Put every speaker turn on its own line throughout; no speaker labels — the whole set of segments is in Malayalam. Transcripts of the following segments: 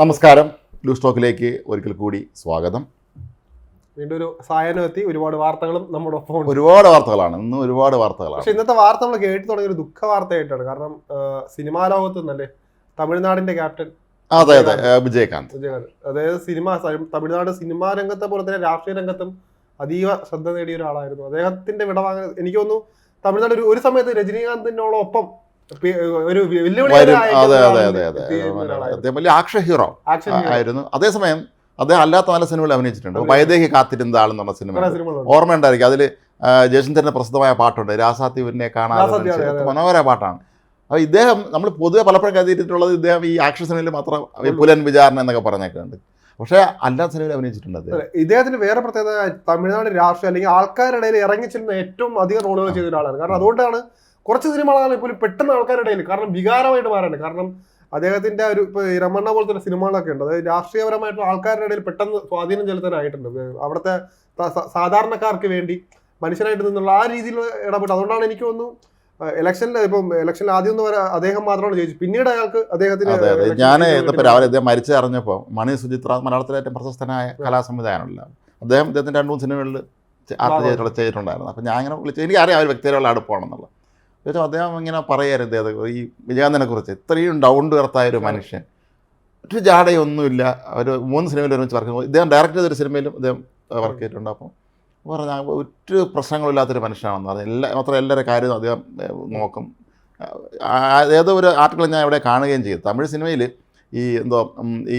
നമസ്കാരം. ലൂസ് സ്റ്റോക്കിലേക്ക് ഒരിക്കൽ കൂടി സ്വാഗതം.
വീണ്ടും ഒരു സായനം എത്തി. ഒരുപാട് വാർത്തകളും നമ്മുടെ ഒപ്പം
ഒരുപാട് വാർത്തകളാണ്. ഇന്ന് ഒരുപാട് വാർത്തകളാണ്.
പക്ഷെ ഇന്നത്തെ വാർത്ത നമ്മൾ കേട്ടു തുടങ്ങിയ ഒരു ദുഃഖ വാർത്തയായിട്ടാണ് കാരണം സിനിമാ ലോകത്ത് നിന്നല്ലേ തമിഴ്നാടിന്റെ ക്യാപ്റ്റൻ
അതെ അതെ. വിജയകാന്ത്.
വിജയകാന്ത്. അതായത് സിനിമ തമിഴ്നാട് സിനിമാ രംഗത്തെ പോലെ തന്നെ രാഷ്ട്രീയ രംഗത്തും അതീവ ശ്രദ്ധ നേടിയ ഒരാളായിരുന്നു. അദ്ദേഹത്തിന്റെ വിടവാങ്ങൽ എനിക്ക് തോന്നുന്നു തമിഴ്നാട് ഒരു ഒരു സമയത്ത് രജനീകാന്തിനോടൊപ്പം ഒരു
അതെ അതെ അതെ അതെ. അദ്ദേഹം വലിയ ആക്ഷൻ ഹീറോ ആയിരുന്നു. അതേസമയം അദ്ദേഹം അല്ലാത്ത നല്ല സിനിമകൾ അഭിനയിച്ചിട്ടുണ്ട്. വൈദേഹി കാത്തിരുന്ന ആളെന്നുള്ള സിനിമ.
കുറെ സിനിമകളുണ്ട്.
ഓർമ്മയുണ്ടായിരിക്കും. അതിൽ ജയചന്ദ്രന്റെ പ്രസിദ്ധമായ പാട്ടുണ്ട്. രാസാത്തി പിന്നെ കാണാതെ. മനോഹര പാട്ടാണ്. അപ്പോൾ ഇദ്ദേഹം നമ്മൾ പൊതുവെ പലപ്പോഴും കരുതിയിട്ടുള്ളത് ഇദ്ദേഹം ഈ ആക്ഷൻ സിനിമയിൽ മാത്രം പുലൻ വിചാരണ എന്നൊക്കെ പറഞ്ഞേക്കുന്നുണ്ട് പക്ഷേ അല്ലാത്ത സിനിമയിൽ അഭിനയിച്ചിട്ടുണ്ട്
ഇദ്ദേഹത്തിന് വേറെ പ്രത്യേകത തമിഴ്നാട് രാഷ്ട്രീയം അല്ലെങ്കിൽ ആൾക്കാരുടെ ഇടയിൽ ഇറങ്ങി ചെല്ലുന്ന ഏറ്റവും അധികം റോളുകൾ ചെയ്ത ഒരാളാണ്. കാരണം അതുകൊണ്ടാണ് കുറച്ച് സിനിമകളാണെങ്കിൽ പോലും പെട്ടെന്ന് ആൾക്കാരുടെ ഇടയിൽ കാരണം വികാരമായിട്ട് മാറാണ് കാരണം അദ്ദേഹത്തിന്റെ ഒരു ഇപ്പൊ രമണ്ണ പോലത്തെ സിനിമകളൊക്കെ ഉണ്ട്. അതായത് രാഷ്ട്രീയപരമായിട്ടുള്ള ആൾക്കാരുടെ ഇടയിൽ പെട്ടെന്ന് സ്വാധീനം ചെലുത്താനായിട്ടുണ്ട്. അവിടുത്തെ സാധാരണക്കാർക്ക് വേണ്ടി മനുഷ്യനായിട്ട് നിന്നുള്ള ആ രീതിയിൽ ഇടപെട്ടു. അതുകൊണ്ടാണ് എനിക്ക് തോന്നുന്നു ഇലക്ഷനിൽ ഇപ്പം ഇലക്ഷനിൽ ആദ്യം ഒന്നും വരെ അദ്ദേഹം മാത്രമാണ് ജയിച്ചത്. പിന്നീട് അയാൾക്ക് അദ്ദേഹത്തിന്
ഞാൻ
വേണ്ടി
രാവിലെ അദ്ദേഹം മരിച്ചു അറിഞ്ഞപ്പോൾ മണി സുചിത്ര മലയാളത്തിലെ ഏറ്റവും പ്രശസ്തനായ കലാസംവിധായകനല്ല. അദ്ദേഹം അദ്ദേഹത്തിന്റെ രണ്ട് മൂന്ന് സിനിമകളിൽ ആർട്ട് ചെയ്തിട്ടുണ്ടായിരുന്നു. അപ്പോൾ ഞാൻ അങ്ങനെ വിളിച്ചു എനിക്കറിയാം അവർ വ്യക്തികളുടെ അടുപ്പമാണെന്നുള്ളത് പക്ഷേ അദ്ദേഹം ഇങ്ങനെ പറയരുത്. അദ്ദേഹം ഈ വിജയാനന്ദനെ കുറിച്ച്. ഇത്രയും ഡൗൺ ടു എർത്തായ ഒരു മനുഷ്യൻ. ഒരു ജാടയൊന്നുമില്ല. ഒരു മൂന്ന് സിനിമയിൽ ഒരുമിച്ച് വർക്ക് ചെയ്യുമ്പോൾ ഇദ്ദേഹം ഡയറക്റ്റ് ചെയ്തൊരു സിനിമയിലും അദ്ദേഹം വർക്ക് ചെയ്തിട്ടുണ്ട്. അപ്പം പറഞ്ഞാൽ ഒരു പ്രശ്നങ്ങളില്ലാത്തൊരു മനുഷ്യനാണെന്ന് പറഞ്ഞു. എല്ലാ മാത്രം എല്ലാവരുടെ കാര്യവും അദ്ദേഹം നോക്കും. ഏതോ ഒരു ആർട്ടിക്കിൾ ഞാൻ ഇവിടെ കാണുകയും ചെയ്തു. തമിഴ് സിനിമയിൽ ഈ എന്തോ ഈ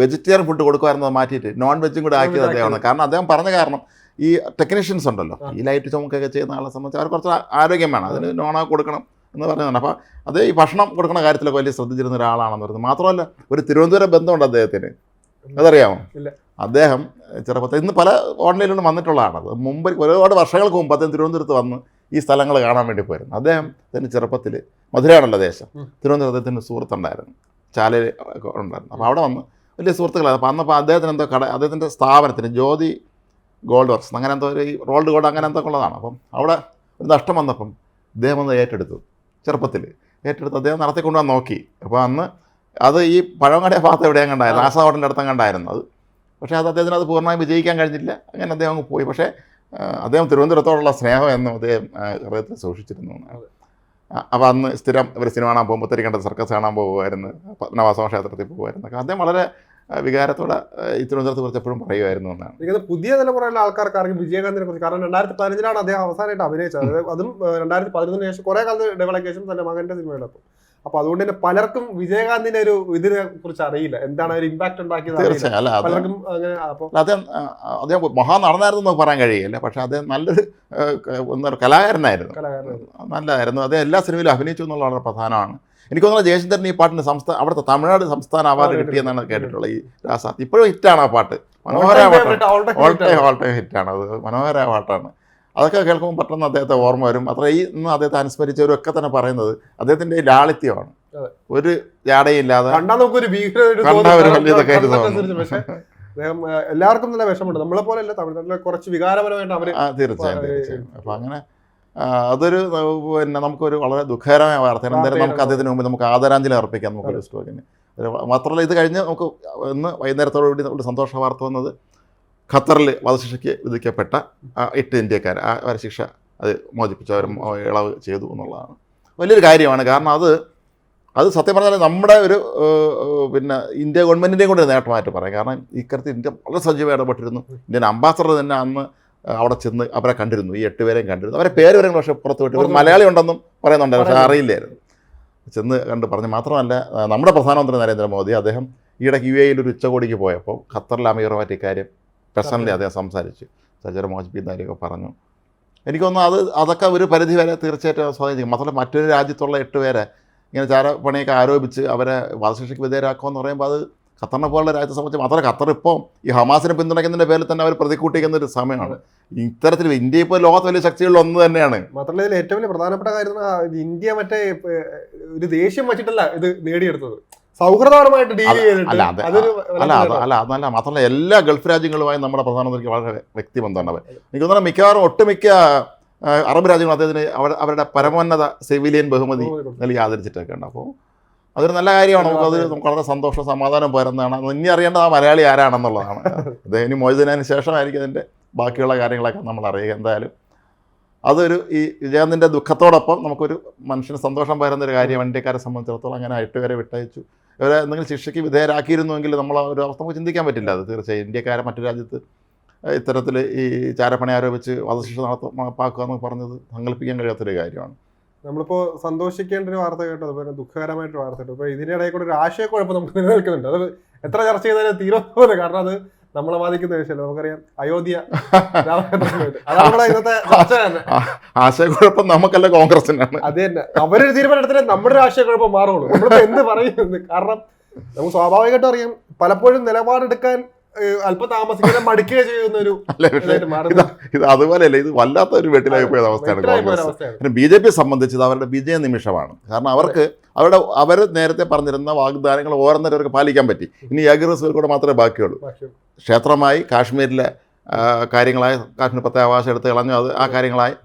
വെജിറ്റേറിയൻ ഫുഡ് കൊടുക്കുമായിരുന്നത് മാറ്റിയിട്ട് നോൺ വെജും കൂടെ ആക്കിയത് അദ്ദേഹമാണ്. കാരണം അദ്ദേഹം പറഞ്ഞ കാരണം ഈ ടെക്നീഷ്യൻസ് ഉണ്ടല്ലോ. ഈ ലൈറ്റ് ചുമക്കൊക്കെ ചെയ്യുന്ന ആളെ സംബന്ധിച്ച് അവർ കുറച്ച് ആരോഗ്യം വേണം അതിന് നോണ കൊടുക്കണം എന്ന് പറഞ്ഞതാണ് അപ്പോൾ അത് ഈ ഭക്ഷണം കൊടുക്കുന്ന കാര്യത്തിലൊക്കെ വലിയ ശ്രദ്ധിച്ചിരുന്ന ഒരാളാണെന്ന് പറയുന്നത് മാത്രമല്ല ഒരു തിരുവനന്തപുരം ബന്ധമുണ്ട് അദ്ദേഹത്തിന്. അതറിയാമോ. അദ്ദേഹം ചെറുപ്പത്തിൽ ഇന്ന് പല ഓൺലൈനിലും വന്നിട്ടുള്ളതാണ്. അത് മുമ്പ് ഒരുപാട് വർഷങ്ങൾക്ക് മുമ്പ് അദ്ദേഹം തിരുവനന്തപുരത്ത് വന്ന് ഈ സ്ഥലങ്ങൾ കാണാൻ വേണ്ടി പോയിരുന്നു. അദ്ദേഹം തന്നെ ചെറുപ്പത്തിൽ മധുരയാണല്ലോ ദേശം.
തിരുവനന്തപുരം
തിരുവനന്തപുരത്ത് അദ്ദേഹത്തിന് സുഹൃത്തുണ്ടായിരുന്നു. ചാലയിൽ ഉണ്ടായിരുന്നു. അപ്പോൾ അവിടെ വന്ന് വലിയ സുഹൃത്തുക്കളായിരുന്നു അപ്പോൾ അന്നപ്പോൾ അദ്ദേഹത്തിന് എന്തോ കട അദ്ദേഹത്തിന്റെ സ്ഥാപനത്തിന് ജ്യോതി ഗോൾഡ് വർക്സ് അങ്ങനെ എന്തോ ഒരു റോൾഡ് ഗോൾഡ് അങ്ങനെ എന്തൊക്കെ ഉള്ളതാണ്. അപ്പം അവിടെ ഒരു നഷ്ടം വന്നപ്പം അദ്ദേഹം ഒന്ന് ഏറ്റെടുത്തു. ചെറുപ്പത്തിൽ ഏറ്റെടുത്ത് അദ്ദേഹം നടത്തിക്കൊണ്ടുവന്ന് നോക്കി. അപ്പോൾ അന്ന് അത് ഈ പഴവങ്ങാടിയ ഭാഗത്ത് എവിടെയും കണ്ടായിരുന്നു? ആസാ ഹോട്ടലിന്റെ അടുത്തും കണ്ടായിരുന്നു അത്. പക്ഷേ അത് അദ്ദേഹത്തിന് അത് പൂർണമായും വിജയിക്കാൻ കഴിഞ്ഞില്ല. അങ്ങനെ അദ്ദേഹം അങ്ങ് പോയി. പക്ഷേ അദ്ദേഹം തിരുവനന്തപുരത്തോടുള്ള സ്നേഹം എന്നും അദ്ദേഹം ഹൃദയത്തിൽ സൂക്ഷിച്ചിരുന്നു. അപ്പോൾ അന്ന് സ്ഥിരം ഒരു സിനിമ കാണാൻ പോകുമ്പോൾ കണ്ടത് സർക്കസ് കാണാൻ പോകുമായിരുന്നു പത്മനാഭസ്വാമി ക്ഷേത്രത്തിൽ പോകുമായിരുന്നു. അദ്ദേഹം വളരെ വികാരത്തോടെ ഈ തിരുവനന്തപുരത്ത് കുറിച്ച് എപ്പോഴും പറയുമായിരുന്നു എന്നാണ്.
എനിക്കത് പുതിയ തലമുറയിലെ ആൾക്കാർക്ക് അറിയും വിജയകാന്തിനെ കുറിച്ച് കാരണം രണ്ടായിരത്തി പതിനഞ്ചിലാണ് അദ്ദേഹം അവസാനമായിട്ട് അഭിനയിച്ചത്. അതും രണ്ടായിരത്തി പതിനൊന്നിന് ശേഷം കുറെ കാലത്ത് ഡെവലപ്പ് ശേഷം തന്റെ മകന്റെ സിനിമകളപ്പം അപ്പൊ അതുകൊണ്ട് തന്നെ പലർക്കും വിജയകാന്തിന്റെ ഒരു ഇതിനെ കുറിച്ച് അറിയില്ല. എന്താണ് ഒരു ഇമ്പാക്ട് ഉണ്ടാക്കിയത്
തീർച്ചയായും.
പലർക്കും അങ്ങനെ
അപ്പോൾ അദ്ദേഹം അദ്ദേഹം മഹാ നടനായിരുന്നു എന്ന് പറയാൻ കഴിയില്ല പക്ഷെ അദ്ദേഹം നല്ലൊരു എന്താ കലാകാരനായിരുന്നു.
കലാകാരനായിരുന്നു.
നല്ലതായിരുന്നു. അദ്ദേഹം എല്ലാ സിനിമയിലും അഭിനയിച്ചു എന്നുള്ളതാണ് വളരെ പ്രധാനമാണ്. എനിക്ക് തോന്നുന്നത് ജയചന്ദ്രൻ ഈ പാട്ടിന് സംസ്ഥാന അവിടുത്തെ തമിഴ്നാട് സംസ്ഥാന അവാർഡ് കിട്ടിയെന്നാണ് കേട്ടിട്ടുള്ളത്. ഈ രാസാത്ത് ഇപ്പോഴും ഹിറ്റാണ് ആ പാട്ട്. മനോഹര പാട്ടാണ്. ഓൾ ടൈം ഓൾ ടൈം ഹിറ്റാണ്. അത് മനോഹര പാട്ടാണ്. അതൊക്കെ കേൾക്കുമ്പോൾ പെട്ടെന്ന് അദ്ദേഹത്തെ ഓർമ്മ വരും. അത്ര ഈ ഇന്ന് അദ്ദേഹത്തെ അനുസ്മരിച്ചവരും ഒക്കെ തന്നെ പറയുന്നത് അദ്ദേഹത്തിന്റെ ലാളിത്യമാണ്. ഒരു ജാടയില്ലാതെ തോന്നും.
അദ്ദേഹം എല്ലാവർക്കും നല്ല വിഷമമുണ്ട്. നമ്മളെ പോലെ അല്ല തമിഴ്നാട്ടിലെ കുറച്ച് വികാരപരമായിട്ട്
അവർ തീർച്ചയായും തീർച്ചയായും. അപ്പോൾ അങ്ങനെ അതൊരു പിന്നെ നമുക്കൊരു വളരെ ദുഃഖകരമായ വാർത്തയാണ് എന്തായാലും നമുക്ക്. അദ്ദേഹത്തിന് മുമ്പ് നമുക്ക് ആദരാഞ്ജലി അർപ്പിക്കാം നമുക്ക് സ്റ്റോക്കിന് മാത്രമല്ല ഇത് കഴിഞ്ഞ് നമുക്ക് ഇന്ന് വൈകുന്നേരത്തോടുകൂടി ഒരു സന്തോഷ വാർത്ത വന്നത് ഖത്തറിൽ വധശിക്ഷയ്ക്ക് വിധിക്കപ്പെട്ട ആ എട്ട് ഇന്ത്യക്കാർ ആ വധശിക്ഷ അത് മോചിപ്പിച്ചു അവരും ഇളവ് ചെയ്തു എന്നുള്ളതാണ്. വലിയൊരു കാര്യമാണ്. കാരണം അത് അത് സത്യം പറഞ്ഞാൽ നമ്മുടെ ഒരു പിന്നെ ഇന്ത്യ ഗവൺമെന്റിന്റെയും കൂടെ നേട്ടമായിട്ട് പറയാം. കാരണം ഇക്കാര്യത്തിൽ ഇന്ത്യ വളരെ സജീവമായി ഇടപെട്ടിരുന്നു. ഇന്ത്യൻ അംബാസഡർ തന്നെ അന്ന് അവിടെ ചെന്ന് അവരെ കണ്ടിരുന്നു. ഈ എട്ട് പേരെയും കണ്ടിരുന്നു. അവരെ പേര് വരെ പക്ഷേ പുറത്ത് വിട്ടു. ഒരു മലയാളി ഉണ്ടെന്നും പറയുന്നുണ്ടായിരുന്നു പക്ഷേ അറിയില്ലായിരുന്നു. ചെന്ന് കണ്ട് പറഞ്ഞു മാത്രമല്ല നമ്മുടെ പ്രധാനമന്ത്രി നരേന്ദ്രമോദി അദ്ദേഹം ഈയിടയ്ക്ക് യു എയിൽ ഒരു ഉച്ചകോടിക്ക് പോയപ്പോൾ ഖത്തറിലെ അമീറുമായിട്ട് ഇക്കാര്യം പേഴ്സണലി അദ്ദേഹം സംസാരിച്ചു. സജർ മോജിപ്പിക്കുന്ന കാര്യമൊക്കെ പറഞ്ഞു. എനിക്കൊന്ന് അത് അതൊക്കെ ഒരു പരിധി വരെ തീർച്ചയായിട്ടും സ്വാധീനിക്കും മാത്രമല്ല മറ്റൊരു രാജ്യത്തുള്ള എട്ട് പേരെ ഇങ്ങനെ ചാരപ്പണിയൊക്കെ ആരോപിച്ച് അവരെ വധശിക്ഷയ്ക്ക് വിധേയരാക്കുമെന്ന് പറയുമ്പോൾ അത് ഖത്തറിനെ പോലുള്ള രാജ്യത്തെ സംബന്ധിച്ച് മാത്രമല്ല ഖത്തർ ഇപ്പോൾ ഈ ഹമാസിനെ പിന്തുണയ്ക്കുന്നതിന്റെ പേരിൽ തന്നെ അവർ പ്രതികൂട്ടിക്കുന്ന ഒരു സമയമാണ്. ഇത്തരത്തിൽ ഇന്ത്യ ഇപ്പോൾ ലോകത്ത് വലിയ ശക്തികളിൽ ഒന്ന് തന്നെയാണ്.
മാത്രമല്ല ഇതിൽ ഏറ്റവും വലിയ പ്രധാനപ്പെട്ട കാര്യം ഇന്ത്യ മറ്റേ ഒരു ദേഷ്യം വെച്ചിട്ടല്ല ഇത് നേടിയെടുത്തത്. സൗഹൃദപരമായിട്ട് ഡീൽ ചെയ്തിട്ട്
അല്ല, അല്ല അല്ല അതല്ല മാത്രമല്ല എല്ലാ ഗൾഫ് രാജ്യങ്ങളുമായി നമ്മുടെ പ്രധാനമന്ത്രിക്ക് വളരെ വ്യക്തിബന്ധമാണ് അവർ. എനിക്ക് തോന്നുന്നു മിക്കവാറും ഒട്ടുമിക്ക അറബ് രാജ്യങ്ങൾ അദ്ദേഹത്തിന് അവരുടെ പരമോന്നത സിവിലിയൻ ബഹുമതി നൽകി ആദരിച്ചിട്ടൊക്കെ ഉണ്ട് അപ്പോൾ അതൊരു നല്ല കാര്യമാണ്. നമുക്കത്. നമുക്ക് വളരെ സന്തോഷം സമാധാനം പകരുന്നതാണ്. അത് ഇനി അറിയേണ്ടത് ആ മലയാളി ആരാണെന്നുള്ളതാണ്. അത് ഇനി മോചിതനു ശേഷമായിരിക്കും അതിന്റെ ബാക്കിയുള്ള കാര്യങ്ങളൊക്കെ നമ്മൾ അറിയുക എന്തായാലും. അതൊരു ഈ വിജയകാന്തിന്റെ ദുഃഖത്തോടൊപ്പം നമുക്കൊരു മനുഷ്യന് സന്തോഷം പകരുന്ന ഒരു കാര്യം ഇന്ത്യക്കാരെ സംബന്ധിച്ചിടത്തോളം അങ്ങനെ എട്ടുപേരെ വിട്ടയച്ചു. ഇവരെ എന്തെങ്കിലും ശിക്ഷയ്ക്ക് വിധേയരാക്കിയിരുന്നുവെങ്കിൽ നമ്മൾ ആ ഒരു അവസ്ഥ നമുക്ക് ചിന്തിക്കാൻ പറ്റില്ല അത് തീർച്ചയായും. ഇന്ത്യക്കാരെ മറ്റു രാജ്യത്ത് ഇത്തരത്തിൽ ഈ ചാരപ്പണി ആരോപിച്ച് വധശിക്ഷ നടപ്പാക്കുക എന്ന് പറഞ്ഞത് സങ്കല്പിക്കാൻ കഴിയാത്തൊരു കാര്യമാണ്.
നമ്മളിപ്പോ സന്തോഷിക്കേണ്ട ഒരു വാർത്ത കേട്ടു അതുപോലെ ദുഃഖകരമായിട്ട് വാർത്ത കേട്ടു. അപ്പൊ ഇതിനിടയിൽ കൂടെ ഒരു ആശയക്കുഴപ്പം നമുക്ക് നിലനിൽക്കുന്നുണ്ട്. അത് എത്ര ചർച്ച ചെയ്താലും തീരുമാനം കാരണം അത് നമ്മളെ ബാധിക്കുന്ന വിഷയമല്ല. നമുക്കറിയാം അയോധ്യ. അതാണ് ഇന്നത്തെ ചർച്ച തന്നെ.
ആശയക്കുഴപ്പം നമുക്കല്ല കോൺഗ്രസിനാണ്.
അത് തന്നെ. അവരൊരു തീരുമാനം നമ്മുടെ ഒരു ആശയക്കുഴപ്പം മാറുള്ളൂ. നമ്മളിപ്പോ എന്ത് പറയുന്നത് കാരണം നമുക്ക് സ്വാഭാവികമായിട്ടും അറിയാം പലപ്പോഴും നിലപാടെടുക്കാൻ അല്പം താമസിക്കുന്ന മടിക്കുക ചെയ്യുന്ന ഒരു
ഇത് അതുപോലെയല്ല ഇത് വല്ലാത്ത ഒരു വെട്ടിലായി പോയ അവസ്ഥയാണ് കോൺഗ്രസ്. പിന്നെ ബി ജെ പി സംബന്ധിച്ചത് അവരുടെ വിജയ നിമിഷമാണ്. കാരണം അവർക്ക് അവരുടെ അവർ നേരത്തെ പറഞ്ഞിരുന്ന വാഗ്ദാനങ്ങൾ ഓരോന്നേരം അവർക്ക് പാലിക്കാൻ പറ്റി. ഇനി ഏകദേശം കൂടെ മാത്രമേ ബാക്കിയുള്ളൂ. ക്ഷേത്രമായി കാശ്മീരിലെ കാര്യങ്ങളായി കാശ്മീർ പ്രത്യേക അവകാശം എടുത്ത് കളഞ്ഞു. അത് ആ കാര്യങ്ങളായി.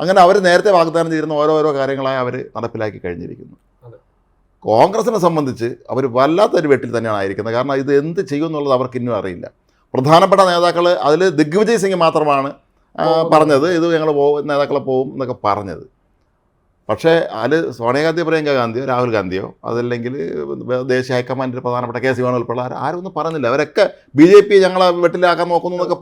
അങ്ങനെ അവർ നേരത്തെ വാഗ്ദാനം ചെയ്തിരുന്ന ഓരോരോ കാര്യങ്ങളായി അവർ നടപ്പിലാക്കി കഴിഞ്ഞിരിക്കുന്നു. കോൺഗ്രസിനെ സംബന്ധിച്ച് അവർ വല്ലാത്തൊരു വെട്ടിൽ തന്നെയാണ് ആയിരിക്കുന്നത്. കാരണം ഇത് എന്ത് ചെയ്യും എന്നുള്ളത് അവർക്ക് ഇന്നും അറിയില്ല. പ്രധാനപ്പെട്ട നേതാക്കൾ അതിൽ ദിഗ്വിജയ് സിംഗ് മാത്രമാണ് പറഞ്ഞത്. ഇത് ഞങ്ങൾ പോകും നേതാക്കളെ പോകും എന്നൊക്കെ പറഞ്ഞത്. പക്ഷേ അതിൽ സോണിയാഗാന്ധി പ്രിയങ്ക ഗാന്ധിയോ രാഹുൽ ഗാന്ധിയോ അതല്ലെങ്കിൽ ദേശീയ ഹൈക്കമാൻഡിന്റെ പ്രധാനപ്പെട്ട കെ സി വേണുൾപ്പെടെ ആരും ഒന്നും പറഞ്ഞില്ല അവരൊക്കെ ബി ജെ പി ഞങ്ങളെ വെട്ടിലാക്കാൻ നോക്കുന്നു എന്നൊക്കെ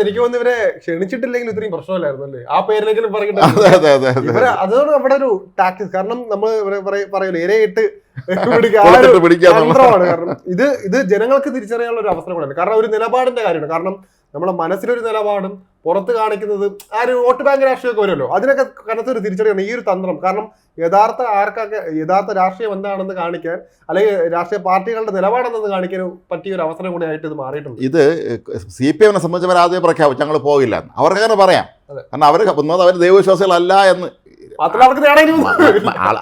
എനിക്ക് തോന്നുന്നു ഇവരെ ക്ഷണിച്ചിട്ടില്ലെങ്കിൽ ഇത്രയും പ്രശ്നമില്ലായിരുന്നു അല്ലേ? ആ പേരിലെങ്കിലും പറയട്ടെ
അതെ അതെ അതെ
അവിടെ ഒരു ടാക്ടിക്സ് കാരണം നമ്മൾ പറയൂലേ ഇരയിട്ട് കാരണം ഇത് ഇത് ജനങ്ങൾക്ക് തിരിച്ചറിയാനുള്ള ഒരു അവസരം കൂടെയാണ് കാരണം ഒരു നിലപാടിന്റെ കാര്യമാണ്. കാരണം നമ്മുടെ മനസ്സിലൊരു നിലപാടും പുറത്ത് കാണിക്കുന്നത് ആ ഒരു വോട്ട് ബാങ്ക് രാഷ്ട്രീയമൊക്കെ വരുമല്ലോ. അതിനൊക്കെ കനത്തൊരു തിരിച്ചറിയാണ് ഈ ഒരു തന്ത്രം. കാരണം യഥാർത്ഥ ആർക്കൊക്കെ യഥാർത്ഥ രാഷ്ട്രീയം എന്താണെന്ന് കാണിക്കാൻ അല്ലെങ്കിൽ രാഷ്ട്രീയ പാർട്ടികളുടെ നിലപാടെന്തെന്ന് കാണിക്കാൻ പറ്റിയ ഒരു അവസരം കൂടി ആയിട്ട് ഇത് മാറിയിട്ടുണ്ട്.
ഇത് സി പി എമ്മിനെ സംബന്ധിച്ച് അവർ ആദ്യം പ്രഖ്യാപിച്ചു. ഞങ്ങൾ പോകില്ല അവർക്ക് അങ്ങനെ പറയാം. കാരണം അവർ ഒന്നാമത് അവർ ദൈവവിശ്വാസികളല്ല എന്ന്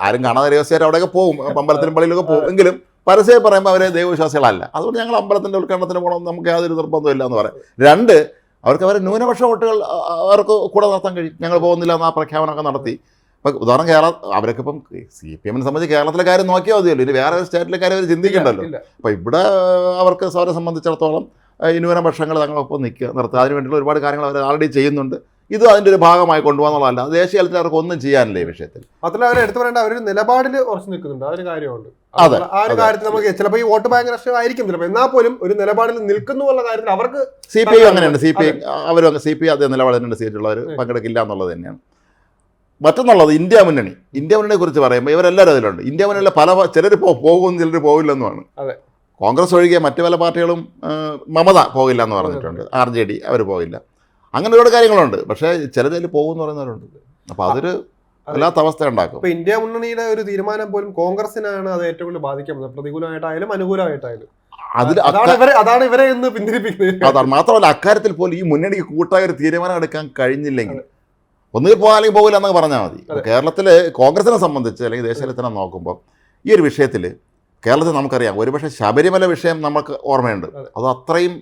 ആരും കാണാതെ രഹസ്യമായിട്ട് അവിടെയൊക്കെ പോകും. അമ്പലത്തിനും പള്ളിയിലൊക്കെ പോകും. എങ്കിലും പരസ്യം പറയുമ്പോൾ അവരെ ദൈവവിശ്വാസികളല്ല. അതുകൊണ്ട് ഞങ്ങൾ അമ്പലത്തിന്റെ ഉദ്ഘാടനത്തിന് പോകണം നമുക്ക് യാതൊരു നിർബന്ധമില്ല എന്ന് പറയും. രണ്ട് അവർക്ക് അവരെ ന്യൂനപക്ഷ വോട്ടുകൾ അവർക്ക് കൂടെ നടത്താൻ കഴിയും. ഞങ്ങൾ പോകുന്നില്ല എന്ന് ആ പ്രഖ്യാപനമൊക്കെ നടത്തി. ഇപ്പം ഉദാഹരണം കേരള അവരൊക്കെ ഇപ്പം സി പി എമ്മിനെ സംബന്ധിച്ച് കേരളത്തിലെ കാര്യം നോക്കിയാൽ മതിയല്ലോ. ഇനി വേറെ സ്റ്റേറ്റിലെ കാര്യം അവർ ചിന്തിക്കണ്ടല്ലോ. അപ്പോൾ ഇവിടെ അവർക്ക് അവരെ സംബന്ധിച്ചിടത്തോളം ഈ ന്യൂനപക്ഷങ്ങൾ തങ്ങളൊപ്പം നിൽക്കുക നിർത്തുക. അതിന് വേണ്ടിയുള്ള ഒരുപാട് കാര്യങ്ങൾ അവർ ആൾറെഡി ചെയ്യുന്നുണ്ട്. ഇത് അതിന്റെ ഒരു ഭാഗമായി കൊണ്ടുപോകാന്നുള്ളതല്ല. ദേശീയ തലത്തിൽ അവർക്ക് ഒന്നും ചെയ്യാനില്ല ഈ വിഷയത്തിൽ.
മാത്രമല്ല അവർ എടുത്തു പറയേണ്ട അവർ നിലപാടിൽ ഉറച്ചു നിൽക്കുന്നുണ്ട്. അതൊരു കാര്യമുണ്ട്.
അതെ,
ആ ഒരു കാര്യത്തിൽ നമുക്ക് ചിലപ്പോൾ ഈ വോട്ട് ബാങ്ക് രക്ഷ ആയിരിക്കും ചിലപ്പോൾ എന്നാൽ പോലും ഒരു നിലപാടിൽ നിൽക്കുന്നു എന്നുള്ള കാര്യത്തിൽ അവർക്ക്
സി പി ഐ അങ്ങനെയാണ് സി പി ഐ അവരും സി പി ഐ അതേ നിലപാടിനുണ്ട് സീറ്റുള്ളവർ പങ്കെടുക്കില്ല എന്നുള്ളത് തന്നെയാണ്. മറ്റൊന്നുള്ളത് ഇന്ത്യ മുന്നണി. ഇന്ത്യ മുന്നണിയെ കുറിച്ച് പറയുമ്പോൾ ഇവരെല്ലാവരും അതിലുണ്ട്. ഇന്ത്യ മുന്നണിയിലെ പല ചിലർ പോകും ചിലർ പോകില്ലെന്നുമാണ്
അതെ.
കോൺഗ്രസ് ഒഴികെ മറ്റു പല പാർട്ടികളും മമത പോകില്ല എന്ന് പറഞ്ഞിട്ടുണ്ട്. ആർ ജെ ഡി അവർ പോകില്ല. അങ്ങനെ ഒരുപാട് കാര്യങ്ങളുണ്ട്. പക്ഷേ ചിലതിൽ പോകുമെന്ന് പറയുന്നവരുണ്ട്. അപ്പോൾ അതൊരു വല്ലാത്ത അവസ്ഥ ഉണ്ടാക്കും.
ഇപ്പൊ ഇന്ത്യ മുന്നണിയുടെ ഒരു തീരുമാനം പോലും കോൺഗ്രസിനാണ് അത് ഏറ്റവും കൂടുതൽ ബാധിക്കാൻ പോകുന്നത് പ്രതികൂലമായിട്ടായാലും അനുകൂലമായിട്ടായാലും.
അതിൽ
അതാണ് ഇവരെ ഇന്ന് പിന്തിരിപ്പിക്കുന്നത്.
അതാണ്. മാത്രമല്ല അക്കാര്യത്തിൽ പോലും ഈ മുന്നണിക്ക് കൂട്ടായ ഒരു തീരുമാനം എടുക്കാൻ കഴിഞ്ഞില്ലെങ്കിൽ ഒന്നുകിൽ പോകാൻ പോകില്ല എന്നൊക്കെ പറഞ്ഞാൽ മതി. കേരളത്തിൽ കോൺഗ്രസിനെ സംബന്ധിച്ച് അല്ലെങ്കിൽ ദേശീയത്തിനെ നോക്കുമ്പോൾ ഈ ഒരു വിഷയത്തിൽ കേരളത്തിൽ നമുക്കറിയാം ഒരുപക്ഷെ ശബരിമല വിഷയം നമുക്ക് ഓർമ്മയുണ്ട്.
അതെ.
അത് അത്രയും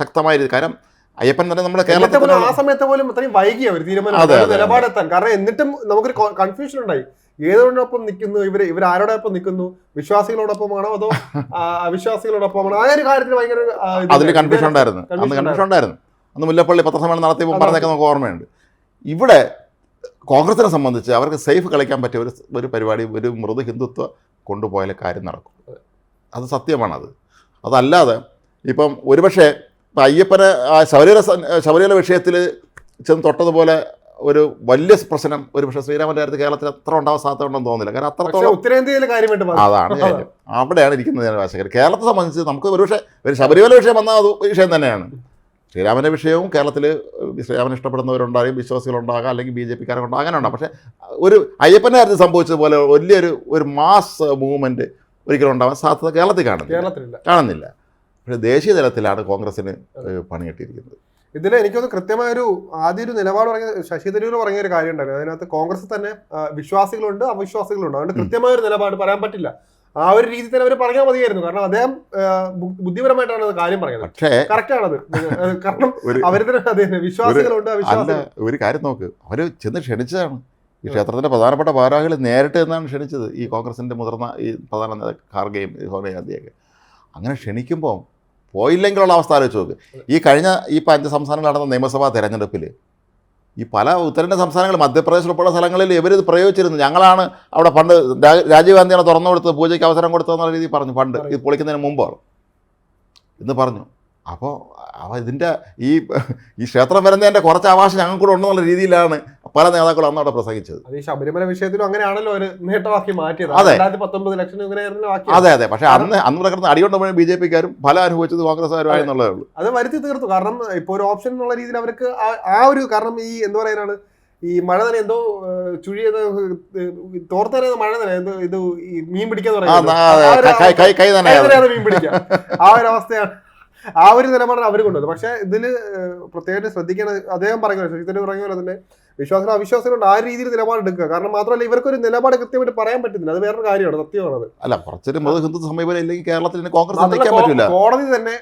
ശക്തമായ രീതി കാരണം അയ്യപ്പൻ തന്നെ നമ്മുടെ കേരളത്തിൽ
ആ സമയത്ത് പോലും അത്രയും വൈകിയ ഒരു തീരുമാനം നിലപാടെത്താൻ. കാരണം എന്നിട്ടും നമുക്കൊരു കൺഫ്യൂഷൻ ഉണ്ടായി. ഏതോടൊപ്പം നിൽക്കുന്നു? ഇവർ ഇവർ ആരോടൊപ്പം നിൽക്കുന്നു? വിശ്വാസികളോടൊപ്പമാണോ അതോ അവിശ്വാസികളോടൊപ്പമാണോ? ആ ഒരു കാര്യത്തിൽ ഭയങ്കര അതിന്
അതിൽ കൺഫ്യൂഷൻ ഉണ്ടായിരുന്നു. അന്ന് കൺഫ്യൂഷൻ ഉണ്ടായിരുന്നു. അന്ന് മുല്ലപ്പള്ളി പത്രസമ്മേളനം നടത്തിയപ്പോൾ. പറഞ്ഞൊക്കെ നമുക്ക് ഓർമ്മയുണ്ട്. ഇവിടെ കോൺഗ്രസിനെ സംബന്ധിച്ച് അവർക്ക് സേഫ് കളിക്കാൻ പറ്റിയ ഒരു ഒരു പരിപാടി ഒരു മൃദു ഹിന്ദുത്വ കൊണ്ടുപോയാലും കാര്യം നടക്കും. അത് സത്യമാണത്. അതല്ലാതെ ഇപ്പം ഒരുപക്ഷെ ഇപ്പം അയ്യപ്പനെ ആ ശബരിമല ശബരിമല വിഷയത്തിൽ ചെന്ന് തൊട്ടതുപോലെ ഒരു വലിയ പ്രശ്നം ഒരു പക്ഷേ ശ്രീരാമന്റെ കാര്യത്തിൽ കേരളത്തിൽ അത്ര ഉണ്ടാവാൻ സാധ്യത ഉണ്ടെന്ന് തോന്നുന്നില്ല. കാരണം അത്രത്തോളം
ഉത്തരേന്ത്യയിലെ കാര്യമായിട്ട്.
അതാണ് കാര്യം. അവിടെയാണ് ഇരിക്കുന്നത് ഞാൻ വാശകർ കേരളത്തെ സംബന്ധിച്ച് നമുക്ക് ഒരുപക്ഷെ ഒരു ശബരിമല വിഷയം വന്നാൽ അത് വിഷയം തന്നെയാണ്. ശ്രീരാമന്റെ വിഷയവും കേരളത്തിൽ ശ്രീരാമൻ ഇഷ്ടപ്പെടുന്നവരുണ്ടാകും വിശ്വാസികളുണ്ടാകാം അല്ലെങ്കിൽ ബി ജെ പിക്കാരുണ്ടാകും ഉണ്ടാകും അങ്ങനെ ഉണ്ടാകും. പക്ഷേ ഒരു അയ്യപ്പന്റെ കാര്യത്തിൽ സംഭവിച്ചതുപോലെ വലിയൊരു ഒരു മാസ് മൂവ്മെന്റ് ഒരിക്കലും ഉണ്ടാവാൻ സാധ്യത കേരളത്തിൽ കാണുന്നില്ല. കാണുന്നില്ല. പക്ഷേ ദേശീയ തലത്തിലാണ് കോൺഗ്രസിന് ഏഹ് പണികിട്ടിയിരിക്കുന്നത്
ഇതിൽ എനിക്കൊന്ന് കൃത്യമായ ഒരു ആദ്യ ഒരു നിലപാട് പറഞ്ഞ ശശി തരൂർ പറഞ്ഞ ഒരു കാര്യം ഉണ്ടായിരുന്നു അതിനകത്ത് കോൺഗ്രസ് തന്നെ വിശ്വാസികളുണ്ട് അവിശ്വാസികളുണ്ട്. അതുകൊണ്ട്. കൃത്യമായ ഒരു നിലപാട് പറയാൻ പറ്റില്ല. ആ ഒരു രീതി തന്നെ അവർ പറഞ്ഞാൽ മതിയായിരുന്നു. കാരണം അദ്ദേഹം ബുദ്ധിപരമായിട്ടാണ് അത് കാര്യം പറയുന്നത്
പക്ഷേ
കറക്റ്റ് ആണത് കാരണം
അവരുടെ
അവർ തന്നെ വിശ്വാസികളുണ്ട്
അല്ല ഒരു കാര്യം നോക്ക്. അവർ ചെന്ന് ക്ഷണിച്ചതാണ്. ഈ ക്ഷേത്രത്തിന്റെ പ്രധാനപ്പെട്ട ഭാരവാഹികൾ നേരിട്ട് എന്നാണ് ക്ഷണിച്ചത്. ഈ കോൺഗ്രസിന്റെ മുതിർന്ന ഈ പ്രധാന ഖാർഗയും സോണിയാഗാന്ധിയൊക്കെ അങ്ങനെ ക്ഷണിക്കുമ്പോൾ പോയില്ലെങ്കിലുള്ള അവസ്ഥ ആലോചിച്ച് നോക്ക്. ഈ കഴിഞ്ഞ ഈ അഞ്ച് സംസ്ഥാനങ്ങൾ നടന്ന നിയമസഭാ തെരഞ്ഞെടുപ്പിൽ ഈ പല ഉത്തരേന്ത്യൻ സംസ്ഥാനങ്ങൾ മധ്യപ്രദേശ് ഉൾപ്പെടെ സ്ഥലങ്ങളിൽ ഇവരിത് പ്രയോഗിച്ചിരുന്നു. ഞങ്ങളാണ് അവിടെ പണ്ട് രാജീവ് ഗാന്ധിയാണ് തുറന്നു കൊടുത്തത് പൂജയ്ക്ക് അവസരം കൊടുത്തതെന്നുള്ള രീതിയിൽ പറഞ്ഞു പണ്ട് ഇത് പൊളിക്കുന്നതിന് മുമ്പാണ്. എന്ന് പറഞ്ഞു. അപ്പോൾ അവ ഇതിന്റെ ഈ ഈ ക്ഷേത്രം വരുന്നതിന്റെ കുറച്ച് അവകാശം ഞങ്ങൾക്കൂടെ ഉണ്ടെന്നുള്ള രീതിയിലാണ് പല നേതാക്കളും അന്ന് അവിടെ പ്രസംഗിച്ചത്.
അത് ഈ ശബരിമല വിഷയത്തിലും അങ്ങനെയാണല്ലോ ഒരു നേട്ടമാക്കി മാറ്റിയത്.
അതെ.
രണ്ടായിരത്തി പത്തൊമ്പത് ലക്ഷം ഇങ്ങനെയായിരുന്നു ആക്കിയത്.
അതെ അതെ. പക്ഷേ അന്ന് അന്ന് കിടക്കുന്ന അടികൊണ്ടപ്പോഴും ബി ജെ പിക്കാരും ഫലം അനുഭവിച്ചത് കോൺഗ്രസ്സുകാരുമായി എന്നുള്ളതേ ഉള്ളൂ.
അത് വരുത്തി തീർത്തു. കാരണം ഇപ്പൊ ഒരു ഓപ്ഷൻ എന്നുള്ള രീതിയിൽ അവർക്ക് ആ- ആ ഒരു കാരണം ഈ എന്താ പറയാനാണ് ഈ മഴ തന്നെ എന്തോ ചുഴിയത് തോർത്തരത് മഴ തന്നെ എന്തോ ഇത് ഈ മീൻ പിടിക്കാന്ന്
ആ
പറയുന്നത്
അതെ,
ആ ഒരു
കൈ കൈ കൈ തന്നെ
കൈതറിയാതെ മീൻ പിടിക്കുക. ആ ഒരു അവസ്ഥയാണ്. ആ ഒരു നിലപാടാണ് അവർ കൊണ്ടുവന്നത്. പക്ഷെ ഇതിൽ പ്രത്യേകിച്ച് പ്രത്യേകമായിട്ട് ശ്രദ്ധിക്കണം അദ്ദേഹം പറയുന്നത് ശശിധരൻ പറഞ്ഞ പോലെ തന്നെ വിശ്വാസം അവിശ്വാസമുണ്ട് ആ രീതിയിൽ നിലപാടെടുക്കുക കാരണം മാത്രമല്ല ഇവർക്കൊരു നിലപാട് കൃത്യമായിട്ട് പറയാൻ പറ്റുന്നില്ല. അത് വേറൊരു കാര്യമാണ് സത്യമാണത്.
അല്ല കുറച്ചൊരു ഹിന്ദു സമീപനം ഇല്ലെങ്കിൽ കേരളത്തിൽ കോൺഗ്രസ്
കോടതി തന്നെ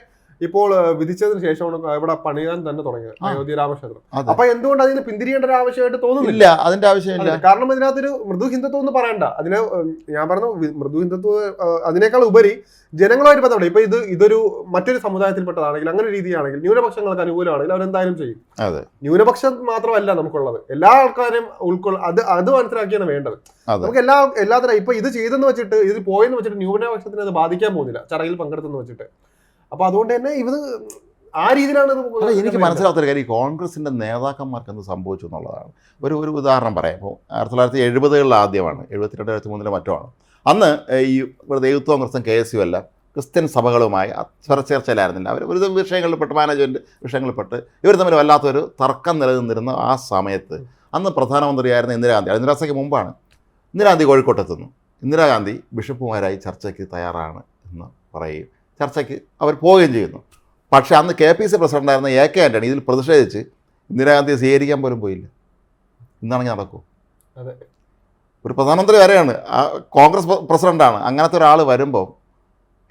ഇപ്പോൾ വിധിച്ചതിന് ശേഷമാണ് ഇവിടെ പണിയാൻ തന്നെ തുടങ്ങിയത്. അയോധ്യ രാമക്ഷേത്രം. അപ്പൊ എന്തുകൊണ്ട് അതിന് പിന്തിരിയേണ്ട ഒരു ആവശ്യമായിട്ട് തോന്നുന്നില്ല?
അതിന്റെ ആവശ്യമില്ല.
കാരണം ഇതിനകത്തൊരു മൃദു ഹിന്ദുത്വം എന്ന് പറയണ്ട. അതിന് ഞാൻ പറഞ്ഞു മൃദു ഹിന്ദുത്വം അതിനേക്കാൾ ഉപരി ജനങ്ങളുമായിട്ട് ബന്ധപ്പെട്ട് ഇപ്പൊ ഇത് ഇതൊരു മറ്റൊരു സമുദായത്തിൽപ്പെട്ടതാണെങ്കിൽ അങ്ങനെ രീതിയാണെങ്കിൽ ന്യൂനപക്ഷങ്ങൾക്ക് അനുകൂലമാണെങ്കിൽ അവരെന്തായാലും ചെയ്യും. ന്യൂനപക്ഷം മാത്രമല്ല നമുക്കുള്ളത്. എല്ലാ ആൾക്കാരും ഉൾക്കൊള്ള അത് അത് മനസ്സിലാക്കിയാണ് വേണ്ടത്. നമുക്ക് എല്ലാ എല്ലാത്തിനും ഇപ്പൊ ഇത് ചെയ്തെന്ന് വെച്ചിട്ട് ഇത് പോയെന്ന് വെച്ചിട്ട് ന്യൂനപക്ഷത്തിന് അത് ബാധിക്കാൻ പോകുന്നില്ല. ചടങ്ങിൽ പങ്കെടുത്തെന്ന് വെച്ചിട്ട്. അപ്പൊ അതുകൊണ്ട് തന്നെ ഇത് ആ രീതിയിലാണ്
അല്ല എനിക്ക്. മനസ്സിലാത്തൊരു കാര്യം ഈ കോൺഗ്രസിന്റെ നേതാക്കന്മാർക്ക് എന്ത് സംഭവിച്ചു എന്നുള്ളതാണ്. ഒരു ഒരു ഉദാഹരണം പറയാം. ഇപ്പോൾ ആയിരത്തി തൊള്ളായിരത്തി എഴുപതുകളിൽ ആദ്യമാണ് എഴുപത്തിരണ്ട് എഴുപത്തി മൂന്നിലെ മറ്റോ ആണ് അന്ന് ഈ ദൈവത്വ കോൺഗ്രസും കെ എസ് യു എല്ലാം ക്രിസ്ത്യൻ സഭകളുമായി അത്ര ചർച്ചയിലായിരുന്നില്ല. അവർ ഒരു വിഷയങ്ങളിൽപ്പെട്ട് മാനേജ്മെന്റ് വിഷയങ്ങളിൽപ്പെട്ട് ഇവർ തമ്മിൽ വല്ലാത്തൊരു തർക്കം നിലനിന്നിരുന്ന ആ സമയത്ത് അന്ന് പ്രധാനമന്ത്രിയായിരുന്ന ഇന്ദിരാഗാന്ധി ഇന്ദിരാഗാന്ധിക്ക് ഇന്ദിരാസയ്ക്ക് മുമ്പാണ്. ഇന്ദിരാഗാന്ധി കോഴിക്കോട്ടെത്തുന്നു. ഇന്ദിരാഗാന്ധി ബിഷപ്പുമാരായി ചർച്ചയ്ക്ക് തയ്യാറാണ് എന്ന് പറയുകയും ചർച്ചയ്ക്ക് അവർ പോവുകയും ചെയ്യുന്നു. പക്ഷേ അന്ന് കെ പി സി പ്രസിഡന്റായിരുന്ന എ കെ ആന്റണി ഇതിൽ പ്രതിഷേധിച്ച് ഇന്ദിരാഗാന്ധിയെ സ്വീകരിക്കാൻ പോലും പോയില്ല. ഇന്നാണെങ്കിൽ നടക്കൂ
അതെ.
ഒരു പ്രധാനമന്ത്രി വരെയാണ്. ആ കോൺഗ്രസ് പ്രസിഡന്റാണ് പ്രസിഡന്റാണ്. അങ്ങനത്തെ ഒരാൾ വരുമ്പോൾ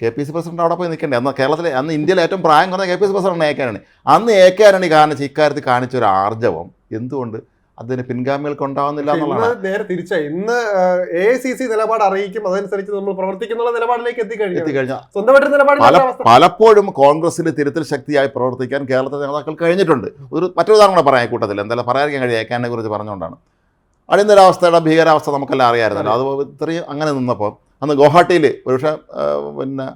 കെ പി സി പ്രസിഡന്റ് അവിടെ പോയി നിൽക്കണ്ടേ? അന്ന് കേരളത്തിലെ അന്ന് ഇന്ത്യയിലെ ഏറ്റവും പ്രായം കുറഞ്ഞ K P C president A K Antony. അന്ന് എ കെ ആന്റണി കാരണം ഇക്കാര്യത്തിൽ കാണിച്ച ഒരു ആർജവം എന്തുകൊണ്ട് അതിന് പിൻഗാമികൾക്ക് ഉണ്ടാവുന്നില്ല എന്നുള്ളതാണ്.
നേരെ തിരിച്ചായി ഇന്ന് എ സി സി നിലപാട് അറിയിക്കും. അതനുസരിച്ച് നമ്മൾ പ്രവർത്തിക്കുന്നുള്ള നിലപാടിലേക്ക് എത്തിക്കഴിഞ്ഞു.
എത്തിക്കഴിഞ്ഞാൽ
സ്വന്തമായിട്ട് നിലപാട്
പലപ്പോഴും കോൺഗ്രസിൽ തിരുത്തൽ ശക്തിയായി പ്രവർത്തിക്കാൻ കേരളത്തിലെ നേതാക്കൾ കഴിഞ്ഞിട്ടുണ്ട്. ഒരു മറ്റൊരു ഉദാഹരണം കൂടെ പറയാം കൂട്ടത്തിൽ. എന്തായാലും പറയാതിരിക്കാൻ കഴിയും ഏക്കാനെ കുറിച്ച് പറഞ്ഞുകൊണ്ടാണ്. അടിയന്തരാവസ്ഥയുടെ ഭീകരാവസ്ഥ നമുക്കെല്ലാം അറിയാമായിരുന്നല്ലോ. അത്. ഇത്രയും അങ്ങനെ നിന്നപ്പോൾ അന്ന് ഗുവാഹട്ടിയിൽ ഒരുപക്ഷെ പിന്നെ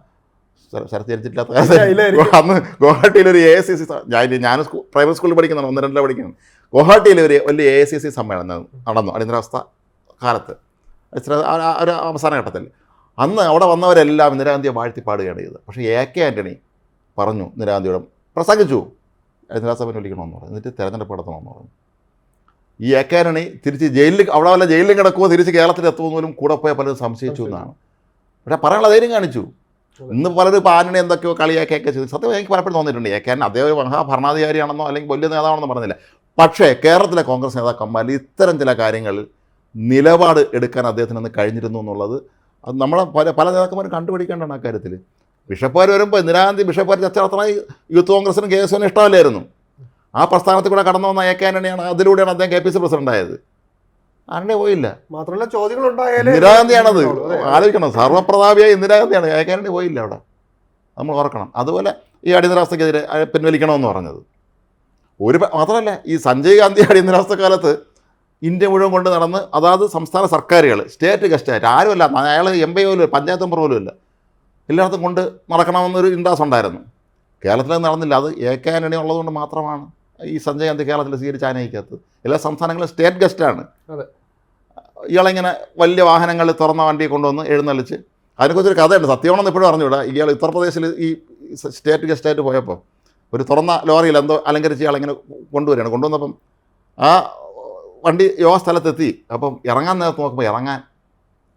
ശരത്ത് ജനിച്ചിട്ടില്ലാത്ത കാലത്ത് അന്ന് ഗുവാഹട്ടിയിൽ ഒരു എ എസ് സി സി ഞാൻ ഞാൻ സ്കൂൾ പ്രൈമറി സ്കൂളിൽ പഠിക്കുന്നതാണ് ഒന്ന് രണ്ടിലാണ് പഠിക്കുന്നത്. ഗുവാഹട്ടിയിൽ ഒരു വലിയ എ സി സി സമ്മേളനം നടന്നു അടിയന്തരാവസ്ഥ കാലത്ത്. ഒരു അവസാന ഘട്ടത്തിൽ. അന്ന് അവിടെ വന്നവരെല്ലാം ഇന്ദിരാഗാന്ധിയെ വാഴ്ത്തി പാടുകയാണ് ചെയ്തത്. പക്ഷേ എ കെ ആന്റണി പറഞ്ഞു ഇന്ദിരാഗാന്ധിയോട് പ്രസംഗിച്ചു. അടിയന്തരാവസ്ഥ വിളിക്കണമെന്ന് പറഞ്ഞു. എന്നിട്ട് തിരഞ്ഞെടുപ്പ് നടത്തണമെന്ന് പറഞ്ഞു. ഈ എ കെ ആന്റണി തിരിച്ച് ജയിലിൽ അവിടെ വല്ല ജയിലിലും കിടക്കുമോ തിരിച്ച് കേരളത്തിൽ എത്തുമോ പോലും കൂടെ പോയ പലരും സംശയിച്ചു. എന്നാണ്. പക്ഷേ പറയാനുള്ള ധൈര്യം കാണിച്ചു. ഇന്ന് പലരും ഇപ്പോൾ ആന്റണി എന്തൊക്കെയോ കളിയാക്കിയൊക്കെ ചെയ്തു. സത്യം എനിക്ക് പലപ്പോഴും തോന്നിയിട്ടുണ്ട്. ആന്റണി അദ്ദേഹം ഒരു മഹാഭരണാധികാരിയാണെന്നോ അല്ലെങ്കിൽ വലിയ നേതാവാണെന്നോ പറഞ്ഞില്ല. പക്ഷേ കേരളത്തിലെ കോൺഗ്രസ് നേതാക്കന്മാർ ഇത്തരം ചില കാര്യങ്ങളിൽ നിലപാട് എടുക്കാൻ അദ്ദേഹത്തിന് അന്ന് കഴിഞ്ഞിരുന്നു എന്നുള്ളത് അത് നമ്മളെ പല പല നേതാക്കന്മാരും കണ്ടുപിടിക്കേണ്ടതാണ് ആ കാര്യത്തിൽ. ബിഷപ്പുകാർ വരുമ്പോൾ ഇന്ദിരാഗാന്ധി ബിഷപ്പുകാർ ചർച്ച നടത്തണമായി യൂത്ത് കോൺഗ്രസിനും കെ എസ് ഇഷ്ടമല്ലായിരുന്നു. ആ പ്രസ്ഥാനത്തിൽ കൂടെ കടന്നു വന്ന എ കെ അതിലൂടെയാണ് അദ്ദേഹം കെ പി സി പ്രസിഡന്റ് ആയത് ആന്റണി പോയില്ല.
മാത്രമല്ല ചോദ്യങ്ങൾ ഉണ്ടായാലേ
ഇന്ദിരാഗാന്ധിയാണത്. ആലോചിക്കണം. സർവപ്രതാപിയായ ഇന്ദിരാഗാന്ധിയാണ്. എ പോയില്ല അവിടെ. നമ്മൾ ഓർക്കണം. അതുപോലെ ഈ അടിയന്തരാവസ്ഥക്കെതിരെ പിൻവലിക്കണമെന്ന് പറഞ്ഞത്. ഒരു മാത്രമല്ല ഈ സഞ്ജയ് ഗാന്ധി അടിയന്തരാവസ്ഥ കാലത്ത് ഇന്ത്യ മുഴുവൻ കൊണ്ട് നടന്ന് അതാത് സംസ്ഥാന സർക്കാരുകൾ സ്റ്റേറ്റ് ഗസ്റ്റായിട്ട് ആരുമല്ല. അയാൾ എം പി പോലും പഞ്ചായത്ത് മെമ്പർ പോലും ഇല്ല. എല്ലായിടത്തും കൊണ്ട് നടക്കണമെന്നൊരു ഇൻട്രസ്റ്റ് ഉണ്ടായിരുന്നു. കേരളത്തിൽ നടന്നില്ല. അത് എ കെ ഉള്ളതുകൊണ്ട് മാത്രമാണ് ഈ സഞ്ജയ് ഗാന്ധി കേരളത്തിൽ സ്വീകരിച്ച് ആനയിക്കാത്തത്. എല്ലാ സംസ്ഥാനങ്ങളും സ്റ്റേറ്റ് ഗസ്റ്റാണ്.
അതെ.
ഇയാളിങ്ങനെ വലിയ വാഹനങ്ങളിൽ തുറന്ന വണ്ടി കൊണ്ടുവന്ന് എഴുന്നള്ളിച്ച് അതിനെക്കുറിച്ചൊരു കഥയുണ്ട്. സത്യമാണെന്ന് ഇപ്പോഴും അറിഞ്ഞൂടാ ഇയാൾ ഉത്തർപ്രദേശിൽ ഈ സ്റ്റേറ്റ് ഗസ്റ്റായിട്ട് പോയപ്പോൾ ഒരു തുറന്ന ലോറിയിൽ എന്തോ അലങ്കരിച്ച് ഇയാളിങ്ങനെ കൊണ്ടുവരികയാണ്. കൊണ്ടുവന്നപ്പം ആ വണ്ടി യോഗ സ്ഥലത്തെത്തി. അപ്പം ഇറങ്ങാൻ നേരത്ത് നോക്കുമ്പോൾ ഇറങ്ങാൻ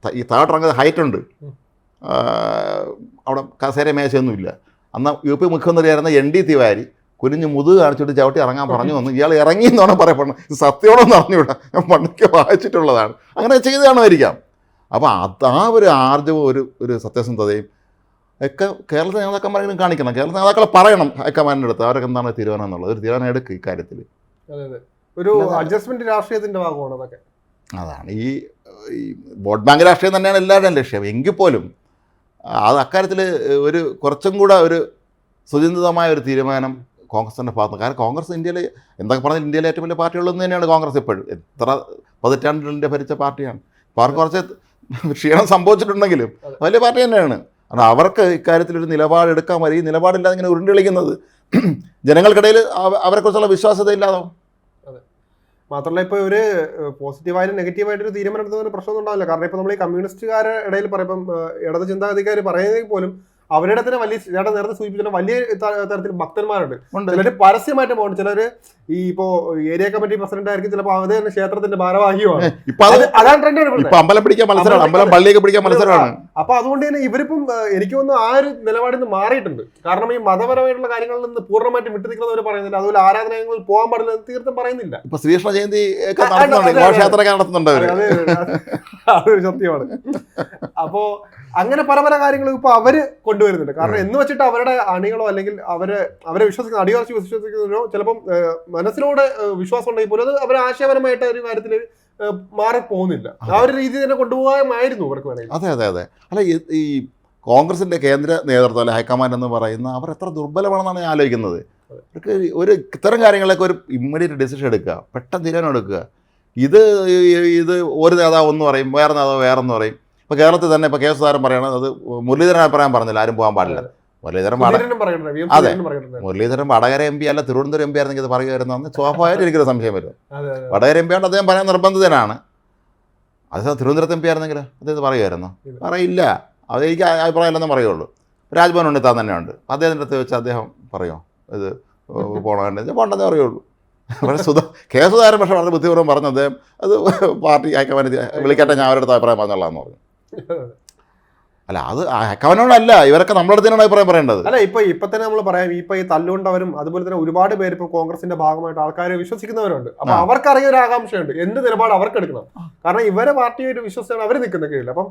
ഈ ഈ താഴോട്ടിറങ്ങുന്ന ഹൈറ്റ് ഉണ്ട്. അവിടെ കസേര മേശയൊന്നുമില്ല. അന്ന് യു പി മുഖ്യമന്ത്രിയായിരുന്ന എൻ ഡി തിവാരി കുനിഞ്ഞ് മുതുക് കാണിച്ചിട്ട് ചവിട്ടി ഇറങ്ങാൻ പറഞ്ഞു വന്നു. ഇയാൾ ഇറങ്ങി എന്നാണ് പറയപ്പെടുന്നത്. സത്യമാണെന്ന് അറിഞ്ഞൂടാ ഞാൻ പണ്ടൊക്കെ വായിച്ചിട്ടുള്ളതാണ്. അങ്ങനെ ചെയ്ത് കാണുമായിരിക്കാം. അപ്പോൾ അത് ആ ഒരു ആർജവും ഒരു ഒരു സത്യസന്ധതയും ഒക്കെ കേരളത്തിലെ നേതാക്കന്മാരെങ്കിലും കാണിക്കണം. കേരള നേതാക്കളെ പറയണം ഹൈക്കമാൻഡിന്റെ അടുത്ത്. അവരൊക്കെ എന്താണ് തീരുമാനം എന്നുള്ളത്? ഒരു തീരുമാനം എടുക്കുക ഇക്കാര്യത്തിൽ
അതെ അതെ. ഒരു അഡ്ജസ്റ്റ്മെന്റ് രാഷ്ട്രീയത്തിന്റെ ഭാഗമാണ് അതൊക്കെ.
അതാണ്. ഈ ഈ വോട്ട് ബാങ്ക് രാഷ്ട്രീയം തന്നെയാണ് എല്ലാവരുടെയും ലക്ഷ്യം. എങ്കിൽ പോലും അത് അക്കാര്യത്തിൽ ഒരു കുറച്ചും കൂടെ ഒരു സുചിന്തിതമായ ഒരു തീരുമാനം കോൺഗ്രസിന്റെ ഭാഗത്ത്. കാരണം കോൺഗ്രസ് ഇന്ത്യയിൽ എന്തൊക്കെ പറഞ്ഞാൽ ഇന്ത്യയിലെ ഏറ്റവും വലിയ പാർട്ടികളൊന്നും തന്നെയാണ് കോൺഗ്രസ് ഇപ്പോഴും. എത്ര പതിറ്റാണ്ടിന്റെ ഭരിച്ച പാർട്ടിയാണ്. അപ്പോൾ അവർക്ക് കുറച്ച് ക്ഷീണം സംഭവിച്ചിട്ടുണ്ടെങ്കിലും വലിയ പാർട്ടി തന്നെയാണ്. കാരണം അവർക്ക് ഇക്കാര്യത്തിൽ ഒരു നിലപാടെടുക്കാൻ വരെ ഈ നിലപാടില്ലാതെ ഇങ്ങനെ ഉരുണ്ടി കളിക്കുന്നത് ജനങ്ങൾക്കിടയിൽ അവരെക്കുറിച്ചുള്ള വിശ്വാസ്യത ഇല്ലാതോ
മാത്രമല്ല ഇപ്പോൾ ഒരു പോസിറ്റീവായാലും നെഗറ്റീവായിട്ട് ഒരു തീരുമാനം എടുത്തതിന് പ്രശ്നമൊന്നും ഉണ്ടാവില്ല. കാരണം ഇപ്പോൾ നമ്മൾ ഈ കമ്മ്യൂണിസ്റ്റുകാരുടെ ഇടയിൽ പറയുമ്പം ഇടത് ചിന്താഗതിക്കാർ പറയുന്നെങ്കിൽ പോലും അവരുടെ തന്നെ വലിയ ചേട്ടൻ നേരത്തെ സൂചിപ്പിച്ചാൽ വലിയ തരത്തിൽ ഭക്തന്മാരുണ്ട്. ചിലർ പരസ്യമായിട്ട് പോകും ചിലർ ഈ ഇപ്പോ ഏരിയ കമ്മിറ്റി പ്രസിഡന്റ് ആയിരിക്കും ചിലപ്പോൾ അത് തന്നെ ക്ഷേത്രത്തിന്റെ ഭാരവാഹിയുമാണ്. അതാണ് ട്രെൻഡ്
അമ്പലം പിടിക്കാൻ മത്സരമാണ് അമ്പലം പള്ളിയൊക്കെ പിടിക്കാൻ മത്സരമാണ്
അപ്പൊ അതുകൊണ്ട് തന്നെ ഇവരിപ്പം എനിക്ക് തോന്നുന്നു ആ ഒരു നിലപാടിൽ നിന്ന് മാറിയിട്ടുണ്ട്. കാരണം ഈ മതപരമായിട്ടുള്ള കാര്യങ്ങളിൽ നിന്ന് പൂർണമായിട്ട് വിട്ടു നിൽക്കുന്നവർ പറയുന്നില്ല. അതുപോലെ ആരാധനാലയങ്ങളിൽ പോകാൻ പാടില്ല തീർത്തും പറയുന്നില്ല.
ഇപ്പൊ ശ്രീകൃഷ്ണ ജയന്തി. ഘോഷയാത്രയൊക്കെ നടത്തുന്നുണ്ട് അവർ.
അതെ, സത്യമാണ്. അപ്പോ അങ്ങനെ പല പല കാര്യങ്ങളും ഇപ്പൊ അവർ കൊണ്ടുവരുന്നുണ്ട്. കാരണം എന്ന് വെച്ചിട്ട് അവരുടെ അണികളോ അല്ലെങ്കിൽ അവരെ അവരെ വിശ്വസിക്കുന്ന അടിയോർച്ച് വിശ്വസിക്കുന്നവരോ ചിലപ്പം മനസ്സിനോട് മനസ്സിലൂടെ വിശ്വാസം ഉണ്ടെങ്കിൽ പോലും അത് അവർ ആശയപരമായിട്ട് ഒരു കാര്യത്തിൽ മാറി പോകുന്നില്ല ആ ഒരു രീതി തന്നെ കൊണ്ടുപോകാമായിരുന്നു ഇവർക്ക് വേണമെങ്കിൽ.
അതെ അതെ അതെ. അല്ല ഈ- കോൺഗ്രസിന്റെ കേന്ദ്ര നേതൃത്വം അല്ലെ ഹൈക്കമാൻഡ് എന്ന് പറയുന്ന അവർ എത്ര ദുർബലമാണെന്നാണ് ഞാൻ ആലോചിക്കുന്നത്. അവർക്ക് ഒരു ഇത്തരം കാര്യങ്ങളൊക്കെ ഒരു ഇമ്മീഡിയറ്റ് ഡിസിഷൻ എടുക്കുക. പെട്ടെന്ന് തീരുമാനം എടുക്കുക. ഇത് ഇത് ഒരു നേതാവ് ഒന്ന് പറയും വേറെ നേതാവ് വേറെ ഒന്ന് പറയും. ഇപ്പോൾ കേരളത്തിൽ തന്നെ ഇപ്പോൾ കെ എസ് താരം പറയണത് അത് മുരളീധരൻ അഭിപ്രായം പറഞ്ഞില്ല ആരും പോകാൻ പാടില്ല. മുരളീധരൻ അതെ. മുരളീധരൻ വടകര എം പി അല്ല തിരുവനന്തപുരം എം പി ആയിരുന്നെങ്കിൽ ഇത് പറയുമായിരുന്നു സ്വാഭാവികമായിട്ട് എനിക്കൊരു സംശയം വരും. വടകര എം പി ആണ് അദ്ദേഹം പറയാൻ നിർബന്ധിതനാണ്. അതേ തിരുവനന്തപുരത്ത് എം പി ആയിരുന്നെങ്കിൽ അദ്ദേഹം പറയുമായിരുന്നു. പറയില്ല. അത് എനിക്ക് അഭിപ്രായം ഇല്ലെന്ന് പറയുള്ളൂ. രാജ്ഭവൻ ഉണ്ണിത്താൻ തന്നെയുണ്ട്. അദ്ദേഹത്തിന്റെ അടുത്ത് വെച്ച് അദ്ദേഹം പറയുമോ ഇത് പോകണമെന്ന് പോകണ്ടെന്നേ പറയുള്ളൂ. പക്ഷേ സുധ കെ സുധാകരൻ പക്ഷേ വളരെ ബുദ്ധിപൂർവം പറഞ്ഞു അദ്ദേഹം അത് പാർട്ടി ഹൈക്കമാൻഡ് വിളിക്കട്ടെ ഞാൻ അവരുടെ അഭിപ്രായം അഭിപ്രായം പറഞ്ഞോളാന്ന് പറഞ്ഞു. അല്ല അത് അക്കവനോടല്ല ഇവരൊക്കെ നമ്മുടെ അടുത്ത് തന്നെയാണ് അഭിപ്രായം പറയേണ്ടത്.
അല്ല ഇപ്പൊ ഇപ്പൊ തന്നെ നമ്മൾ പറയാം ഇപ്പൊ ഈ തല്ലുകൊണ്ടവരും അതുപോലെ തന്നെ ഒരുപാട് പേര് ഇപ്പൊ കോൺഗ്രസിന്റെ ഭാഗമായിട്ട് ആൾക്കാരെ വിശ്വസിക്കുന്നവരുണ്ട്. അപ്പൊ
അവർക്ക്
അവർക്കറിയ ഒരു ആകാംക്ഷയുണ്ട്. എന്ത് നിലപാട് അവർക്ക് എടുക്കണം കാരണം ഇവരെ പാർട്ടിയായിട്ട് വിശ്വസിച്ചാണ് അവർ നിൽക്കുന്ന കീഴിൽ അപ്പം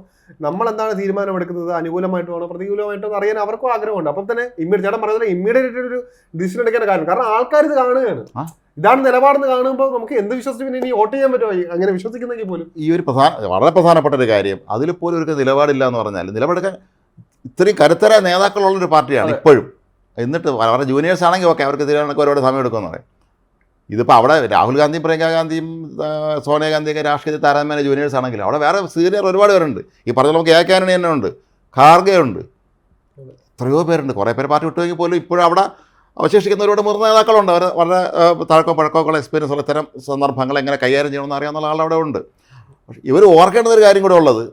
നമ്മൾ എന്താണ് തീരുമാനം എടുക്കുന്നത് അനുകൂലമായിട്ടാണോ പ്രതികൂലമായിട്ടോ അറിയാൻ അവർക്കും ആഗ്രഹമുണ്ട്. അപ്പം തന്നെ ഇമ്മീഡിയറ്റ് ചേട്ടൻ പറയുന്നത് ഇമ്മീഡിയറ്റ് ഒരു ഡിസിഷൻ എടുക്കേണ്ട കാര്യം. കാരണം ആൾക്കാർ ഇത് കാണുകയാണ്. ഇതാണ് നിലപാടെന്ന് കാണുമ്പോൾ നമുക്ക് എന്ത് വിശ്വസിച്ച് പിന്നെ ഇനി വോട്ട് ചെയ്യാൻ പറ്റുമോ? അങ്ങനെ വിശ്വസിക്കുന്നെങ്കിൽ പോലും.
ഈ ഒരു പ്രധാന വളരെ പ്രധാനപ്പെട്ട ഒരു കാര്യം. അതിൽ പോലും ഒരു നിലപാടില്ല എന്ന് പറഞ്ഞാൽ നിലപാടൊക്കെ ഇത്രയും കരുത്തര നേതാക്കളുള്ളൊരു പാർട്ടിയാണ്. ഇപ്പോഴും. എന്നിട്ട് അവരുടെ ജൂനിയേഴ്സ് ആണെങ്കിൽ ഓക്കെ അവർക്ക് തീരുമാനമൊക്കെ ഒരുപാട് സമയം എടുക്കുമെന്ന് പറയും. ഇതിപ്പോൾ അവിടെ രാഹുൽ ഗാന്ധിയും പ്രിയങ്ക ഗാന്ധിയും സോണിയാഗാന്ധിയൊക്കെ രാഷ്ട്രീയ താരതമ്യേന ജൂനിയേഴ്സ് ആണെങ്കിലും അവിടെ വേറെ സീനിയർ ഒരുപാട് പേരുണ്ട്. ഈ പറഞ്ഞ നമുക്ക് എ കാനണി തന്നെ ഉണ്ട്. ഖാർഗെ ഉണ്ട് എത്രയോ പേരുണ്ട്. കുറേ പേര് പാർട്ടി വിട്ടുവെങ്കിൽ പോലും ഇപ്പോഴും അവിടെ അവശേഷിക്കുന്ന ഒരുപാട് മുതിർന്ന നേതാക്കളുണ്ട്. അവർ വളരെ താഴക്കോ തഴക്കോ പഴക്കോ ഉള്ള എക്സ്പീരിയൻസ് ഉള്ള ഇത്തരം സന്ദർഭങ്ങൾ എങ്ങനെ കൈകാര്യം ചെയ്യണമെന്ന് അറിയാവുന്ന ആളവിടെ ഉണ്ട്. പക്ഷേ ഇവർ ഓർക്കേണ്ട ഒരു കാര്യം കൂടെ ഉള്ളത്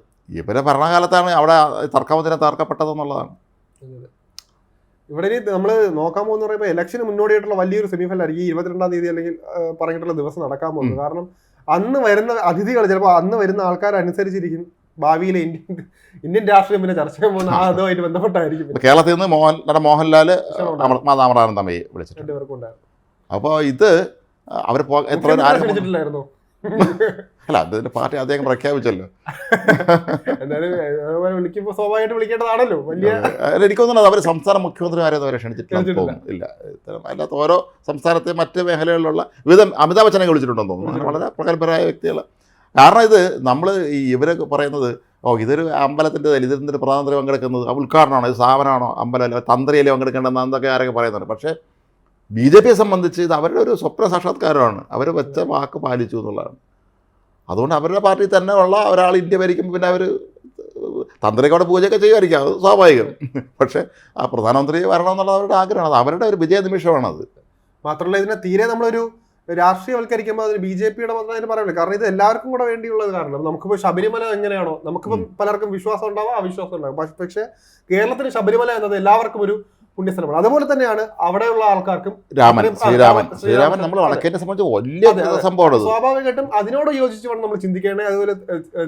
ഇവരെ ഭരണകാലത്താണ് അവിടെ തർക്കമതിനെ തർക്കപ്പെട്ടതെന്നുള്ളതാണ്
ഇവിടെ ഇനി നമ്മൾ നോക്കാൻ പോകുന്ന പറയുമ്പോൾ ഇലക്ഷന് മുന്നോടിയായിട്ടുള്ള വലിയൊരു സെമിഫൈനൽ ആയിരിക്കും. ഈ ഇരുപത്തിരണ്ടാം തീയതി അല്ലെങ്കിൽ പറഞ്ഞിട്ടുള്ള ദിവസം നടക്കാൻ പോകുന്നത്. കാരണം അന്ന് വരുന്ന അതിഥികൾ ചിലപ്പോൾ അന്ന് വരുന്ന ആൾക്കാരനുസരിച്ചിരിക്കും. ഭാവിയിലെ ഇന്ത്യൻ ഇന്ത്യൻ രാഷ്ട്രീയം പിന്നെ ചർച്ച ചെയ്യാൻ പോകുന്ന ആ അതുമായിട്ട് ബന്ധപ്പെട്ടായിരിക്കും
കേരളത്തിൽ നിന്ന് മോഹൻ നടൻ മോഹൻലാൽ. മാതാമറാനന്ദ തമ്മിൽ വിളിച്ചിട്ടുണ്ട്. അപ്പോൾ ഇത് അവർ എത്ര
മുഖ്യമന്ത്രി
അല്ല അതിന്റെ പാർട്ടി അദ്ദേഹം പ്രഖ്യാപിച്ചല്ലോ.
എന്നാലും വിളിക്കുമ്പോൾ സ്വാഭാവികമായിട്ട് വിളിക്കേണ്ടതാണല്ലോ. വലിയ
എനിക്ക് തോന്നുന്നത് അവർ സംസ്ഥാന മുഖ്യമന്ത്രിമാരെ അവരെ ക്ഷണിച്ചിട്ടില്ല ഇല്ല ഇത്തരം അല്ലാത്ത ഓരോ സംസ്ഥാനത്തെ മറ്റ് മേഖലകളിലുള്ള വിവിധ അമിതാഭ് ബച്ചനെ വിളിച്ചിട്ടുണ്ടെന്ന് തോന്നുന്നു. വളരെ പ്രഗത്ഭരായ വ്യക്തികൾ കാരണം ഇത് നമ്മൾ ഇവരൊക്കെ പറയുന്നത് ഓ ഇതൊരു അമ്പലത്തിന്റെ ഇതിന്റെ പ്രധാനമന്ത്രി പങ്കെടുക്കുന്നത് ഉദ്ഘാടനമാണോ ഇത് സ്ഥാപനമാണോ അമ്പലം അല്ല തന്ത്രിയല്ലേ പങ്കെടുക്കേണ്ടതെന്ന് എന്തൊക്കെ ആരൊക്കെ പറയുന്നുണ്ട്. പക്ഷേ ബി ജെ പിയെ സംബന്ധിച്ച് ഇത് അവരുടെ ഒരു സ്വപ്ന സാക്ഷാത്കാരമാണ്. അവർ വെച്ച വാക്ക് പാലിച്ചു എന്നുള്ളതാണ്. അതുകൊണ്ട് അവരുടെ പാർട്ടിയിൽ തന്നെ ഉള്ള ഒരാൾ ഇന്ത്യ ഭരിക്കുമ്പോൾ പിന്നെ അവർ തന്ത്രിക്ക് അവിടെ പൂജയൊക്കെ ചെയ്യുമായിരിക്കും അത് സ്വാഭാവികം. പക്ഷേ ആ പ്രധാനമന്ത്രി വരണം എന്നുള്ളത് അവരുടെ ആഗ്രഹമാണ് അത് അവരുടെ ഒരു വിജയ നിമിഷമാണത്
മാത്രമല്ല ഇതിനെ തീരെ നമ്മളൊരു രാഷ്ട്രീയവൽക്കരിക്കുമ്പോൾ അതിന് ബി ജെ പിയുടെ മാത്രം അതിന് പറയുന്നത് കാരണം ഇത് എല്ലാവർക്കും കൂടെ വേണ്ടിയുള്ളത് കാരണം. നമുക്കിപ്പോൾ ശബരിമല എങ്ങനെയാണോ? നമുക്കിപ്പം പലർക്കും വിശ്വാസം ഉണ്ടാവാം അവിശ്വാസം ഉണ്ടാകും പക്ഷെ കേരളത്തിന് ശബരിമല എന്നത് എല്ലാവർക്കും ഒരു പുണ്യസ്ഥലമാണ്. അതുപോലെ തന്നെയാണ് അവിടെയുള്ള ആൾക്കാർക്കും
രാമൻ ശ്രീരാമൻ.
ശ്രീരാമൻ.
നമ്മൾ വടക്കേനെ സംബന്ധിച്ച് വലിയ. സംഭവമാണ്
സ്വാഭാവികമായിട്ടും അതിനോട് യോജിച്ച് വേണം നമ്മൾ ചിന്തിക്കേണ്ടത് അതുപോലെ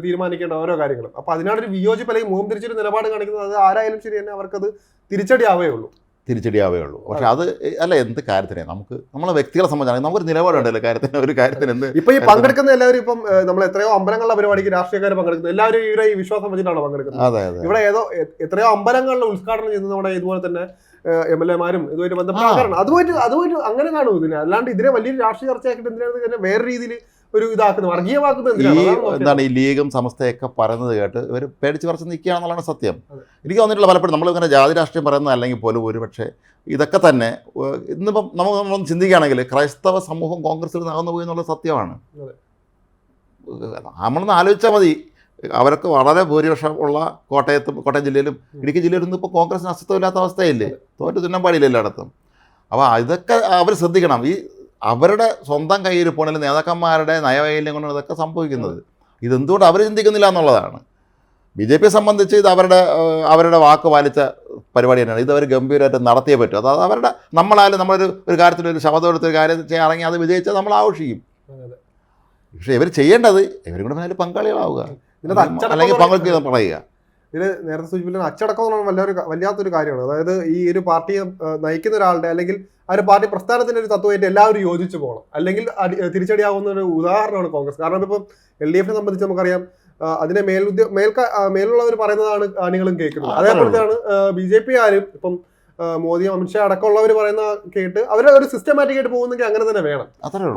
തീരുമാനിക്കേണ്ട ഓരോ കാര്യങ്ങളും. അപ്പൊ അതിനോടൊരു വിയോജിപ്പ് അല്ലെങ്കിൽ മുഖം തിരിച്ചൊരു നിലപാട് കാണിക്കുന്നത് അത് ആരായാലും ശരി തന്നെ അവർക്കത് തിരിച്ചടിയാവേ ഉള്ളൂ.
തിരിച്ചടിയാവേ ഉള്ളൂ പക്ഷെ അത്. അല്ല എന്ത് കാര്യത്തിനെ? നമുക്ക് നമ്മളെ വ്യക്തികളെ സംബന്ധിച്ചാണെങ്കിൽ നമുക്കൊരു നിലപാടുണ്ടല്ലോ കാര്യത്തിന് ഒരു കാര്യത്തിന് എന്ത്
ഇപ്പൊ ഈ പങ്കെടുക്കുന്ന എല്ലാവരും ഇപ്പം നമ്മൾ എത്രയോ അമ്പലങ്ങളുടെ പരിപാടിക്ക് രാഷ്ട്രീയക്കാർ പങ്കെടുക്കുന്നത് എല്ലാവരും ഇവരെ ഈ വിശ്വാസം വെച്ചിട്ടാണ് പങ്കെടുക്കുന്നത്?
അതെ അതെ.
ഇവിടെ ഏതോ എത്രയോ അമ്പലങ്ങളിൽ ഉദ്ഘാടനം ചെയ്യുന്നത് നമ്മുടെ ഇതുപോലെ തന്നെ എം എൽ എമാരും ഇതുമായിട്ട് ബന്ധപ്പെട്ട അതുമായിട്ട് അതുമായിട്ട് അങ്ങനെ കാണുമോ ഇതിനെ? അല്ലാണ്ട് ഇതിനെ വലിയൊരു രാഷ്ട്രീയ ചർച്ചയാക്കിയിട്ട് എന്തിനാണ് വേറെ രീതിയിൽ ഒരു ഇതാക്കുന്നത് വർഗീയമാക്കുന്നത്
ഈ. എന്താണ് ഈ ലീഗും സമസ്തയൊക്കെ പറയുന്നത് കേട്ട് ഇവർ പേടിച്ച് പറിച്ച് നിൽക്കുകയാണെന്നുള്ളതാണ് സത്യം. എനിക്ക് തോന്നിയിട്ടുള്ള പലപ്പോഴും നമ്മൾ ഇങ്ങനെ ജാതി രാഷ്ട്രീയം പറയുന്നത് അല്ലെങ്കിൽ പോലും ഒരുപക്ഷെ ഇതൊക്കെ തന്നെ ഇന്നിപ്പം നമുക്ക് നമ്മളൊന്ന് ചിന്തിക്കുകയാണെങ്കിൽ ക്രൈസ്തവ സമൂഹം കോൺഗ്രസിൽ നടന്നു പോയി എന്നുള്ള സത്യമാണ്. നമ്മളൊന്ന് ആലോചിച്ചാൽ മതി. അവരൊക്കെ വളരെ ഭൂരിപക്ഷം ഉള്ള കോട്ടയത്തും കോട്ടയം ജില്ലയിലും ഇടുക്കി ജില്ലയിലും ഇന്ന് ഇപ്പോൾ കോൺഗ്രസിന് അസ്തിത്വമില്ലാത്ത അവസ്ഥയില്ലേ? തോറ്റ തിന്നാൻ പാടില്ല എല്ലായിടത്തും. അപ്പോൾ ഇതൊക്കെ അവർ ശ്രദ്ധിക്കണം. ഈ അവരുടെ സ്വന്തം കയ്യിൽ കയ്യിരിപ്പോണിൽ നേതാക്കന്മാരുടെ നയവൈകല്യം കൊണ്ടാണ് ഇതൊക്കെ സംഭവിക്കുന്നത്. ഇതെന്തുകൊണ്ട് അവർ ചിന്തിക്കുന്നില്ല എന്നുള്ളതാണ്. ബി ജെ പിയെ സംബന്ധിച്ച് ഇത് അവരുടെ അവരുടെ വാക്ക് പാലിച്ച പരിപാടി തന്നെയാണ്. ഇത് അവർ ഗംഭീരമായിട്ട് നടത്തിയേ പറ്റും. അതായത് അവരുടെ നമ്മളായാലും നമ്മളൊരു ഒരു കാര്യത്തിൽ ഒരു ശബ്ദം ഒരു കാര്യം ചെയ്യാൻ ഇറങ്ങി അത് വിജയിച്ചാൽ നമ്മൾ ആഘോഷിക്കും. പക്ഷേ ഇവർ ചെയ്യേണ്ടത് ഇവരും കൂടെ അതിൽ പങ്കാളികളാവുക. അല്ലെങ്കിൽ പങ്കെടുക്കുക പറയുക.
ഇതിന് നേരത്തെ സൂചിപ്പിക്കുന്ന അച്ചടക്കം എന്ന് പറഞ്ഞാൽ വലിയൊരു വല്ലാത്തൊരു കാര്യമാണ്. അതായത് ഈ ഒരു പാർട്ടിയെ നയിക്കുന്ന ഒരാളുടെ അല്ലെങ്കിൽ ആ ഒരു പാർട്ടി പ്രസ്ഥാനത്തിന്റെ ഒരു തത്വമായിട്ട് എല്ലാവരും യോജിച്ചു പോകണം. അല്ലെങ്കിൽ അടി- തിരിച്ചടിയാവുന്ന ഒരു ഉദാഹരണമാണ് കോൺഗ്രസ്. കാരണം ഇപ്പം എൽ ഡി എഫിനെ സംബന്ധിച്ച് നമുക്കറിയാം അതിനെ മേലുദ്യ മേൽക്ക മേലുള്ളവർ പറയുന്നതാണ് അണികളും കേൾക്കുന്നത്. അതേപോലത്തെയാണ് ബി ജെ പി ആരും ഇപ്പം മോദി അമിത്ഷാ അടക്കമുള്ളവർ പറയുന്ന കേട്ട് അവർ ഒരു സിസ്റ്റമാറ്റിക് ആയിട്ട് പോകുന്നെങ്കിൽ അങ്ങനെ തന്നെ വേണം.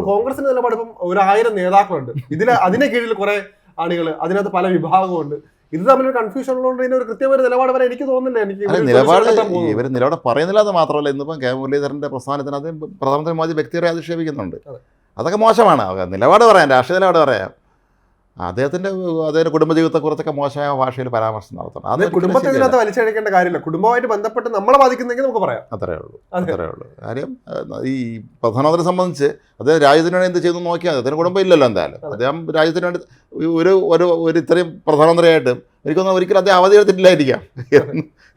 കോൺഗ്രസിന് നിലപാട് ഇപ്പം ഒരായിരം നേതാക്കളുണ്ട്. ഇതിൽ അതിനെ കീഴിൽ കുറെ ആളുകൾ അതിനകത്ത് പല വിഭാഗമുണ്ട്. ഇത് തമ്മിൽ കൺഫ്യൂഷൻ ഉള്ളതുകൊണ്ട് ഇതിന് ഒരു കൃത്യമായ നിലപാട് വരെ എനിക്ക് തോന്നുന്നില്ല. എനിക്ക്
നിലപാട് ഇവർ നിലപാട് പറയുന്നില്ല എന്ന് മാത്രമല്ല ഇന്നിപ്പം കെ. മുരളീധരന്റെ പ്രസ്ഥാനത്തിന് അത് പ്രധാനമന്ത്രി മോദി വ്യക്തിപരമായി അധിക്ഷേപിക്കുന്നുണ്ട്. അതൊക്കെ മോശമാണ്. നിലപാട് പറയാം രാഷ്ട്രീയ നിലപാട് പറയാം. അദ്ദേഹത്തിന്റെ അദ്ദേഹത്തിന്റെ കുടുംബജീവിതത്തെക്കുറിച്ചൊക്കെ മോശമായ ഭാഷയിൽ പരാമർശം നടത്തണം
അത് കുടുംബത്തെ. ഇതിനകത്ത് വലിച്ചഴിക്കേണ്ട കാര്യമില്ല. കുടുംബമായിട്ട് ബന്ധപ്പെട്ട് നമ്മളെ ബാധിക്കുന്നെങ്കിൽ നമുക്ക് പറയാം.
അത്രേ ഉള്ളൂ
അതെ.
അത്രേ ഉള്ളൂ. കാര്യം ഈ പ്രധാനമന്ത്രിയെ സംബന്ധിച്ച് അദ്ദേഹം രാജ്യത്തിന് വേണ്ടി എന്ത് ചെയ്തു നോക്കിയാൽ അദ്ദേഹത്തിന് കുടുംബം ഇല്ലല്ലോ എന്തായാലും അദ്ദേഹം രാജ്യത്തിന് വേണ്ടി ഒരു ഒരു ഒരു ഇത്രയും പ്രധാനമന്ത്രിയായിട്ടും എനിക്കൊന്നും ഒരിക്കലും അദ്ദേഹം അവധി എടുത്തിട്ടില്ലായിരിക്കാം.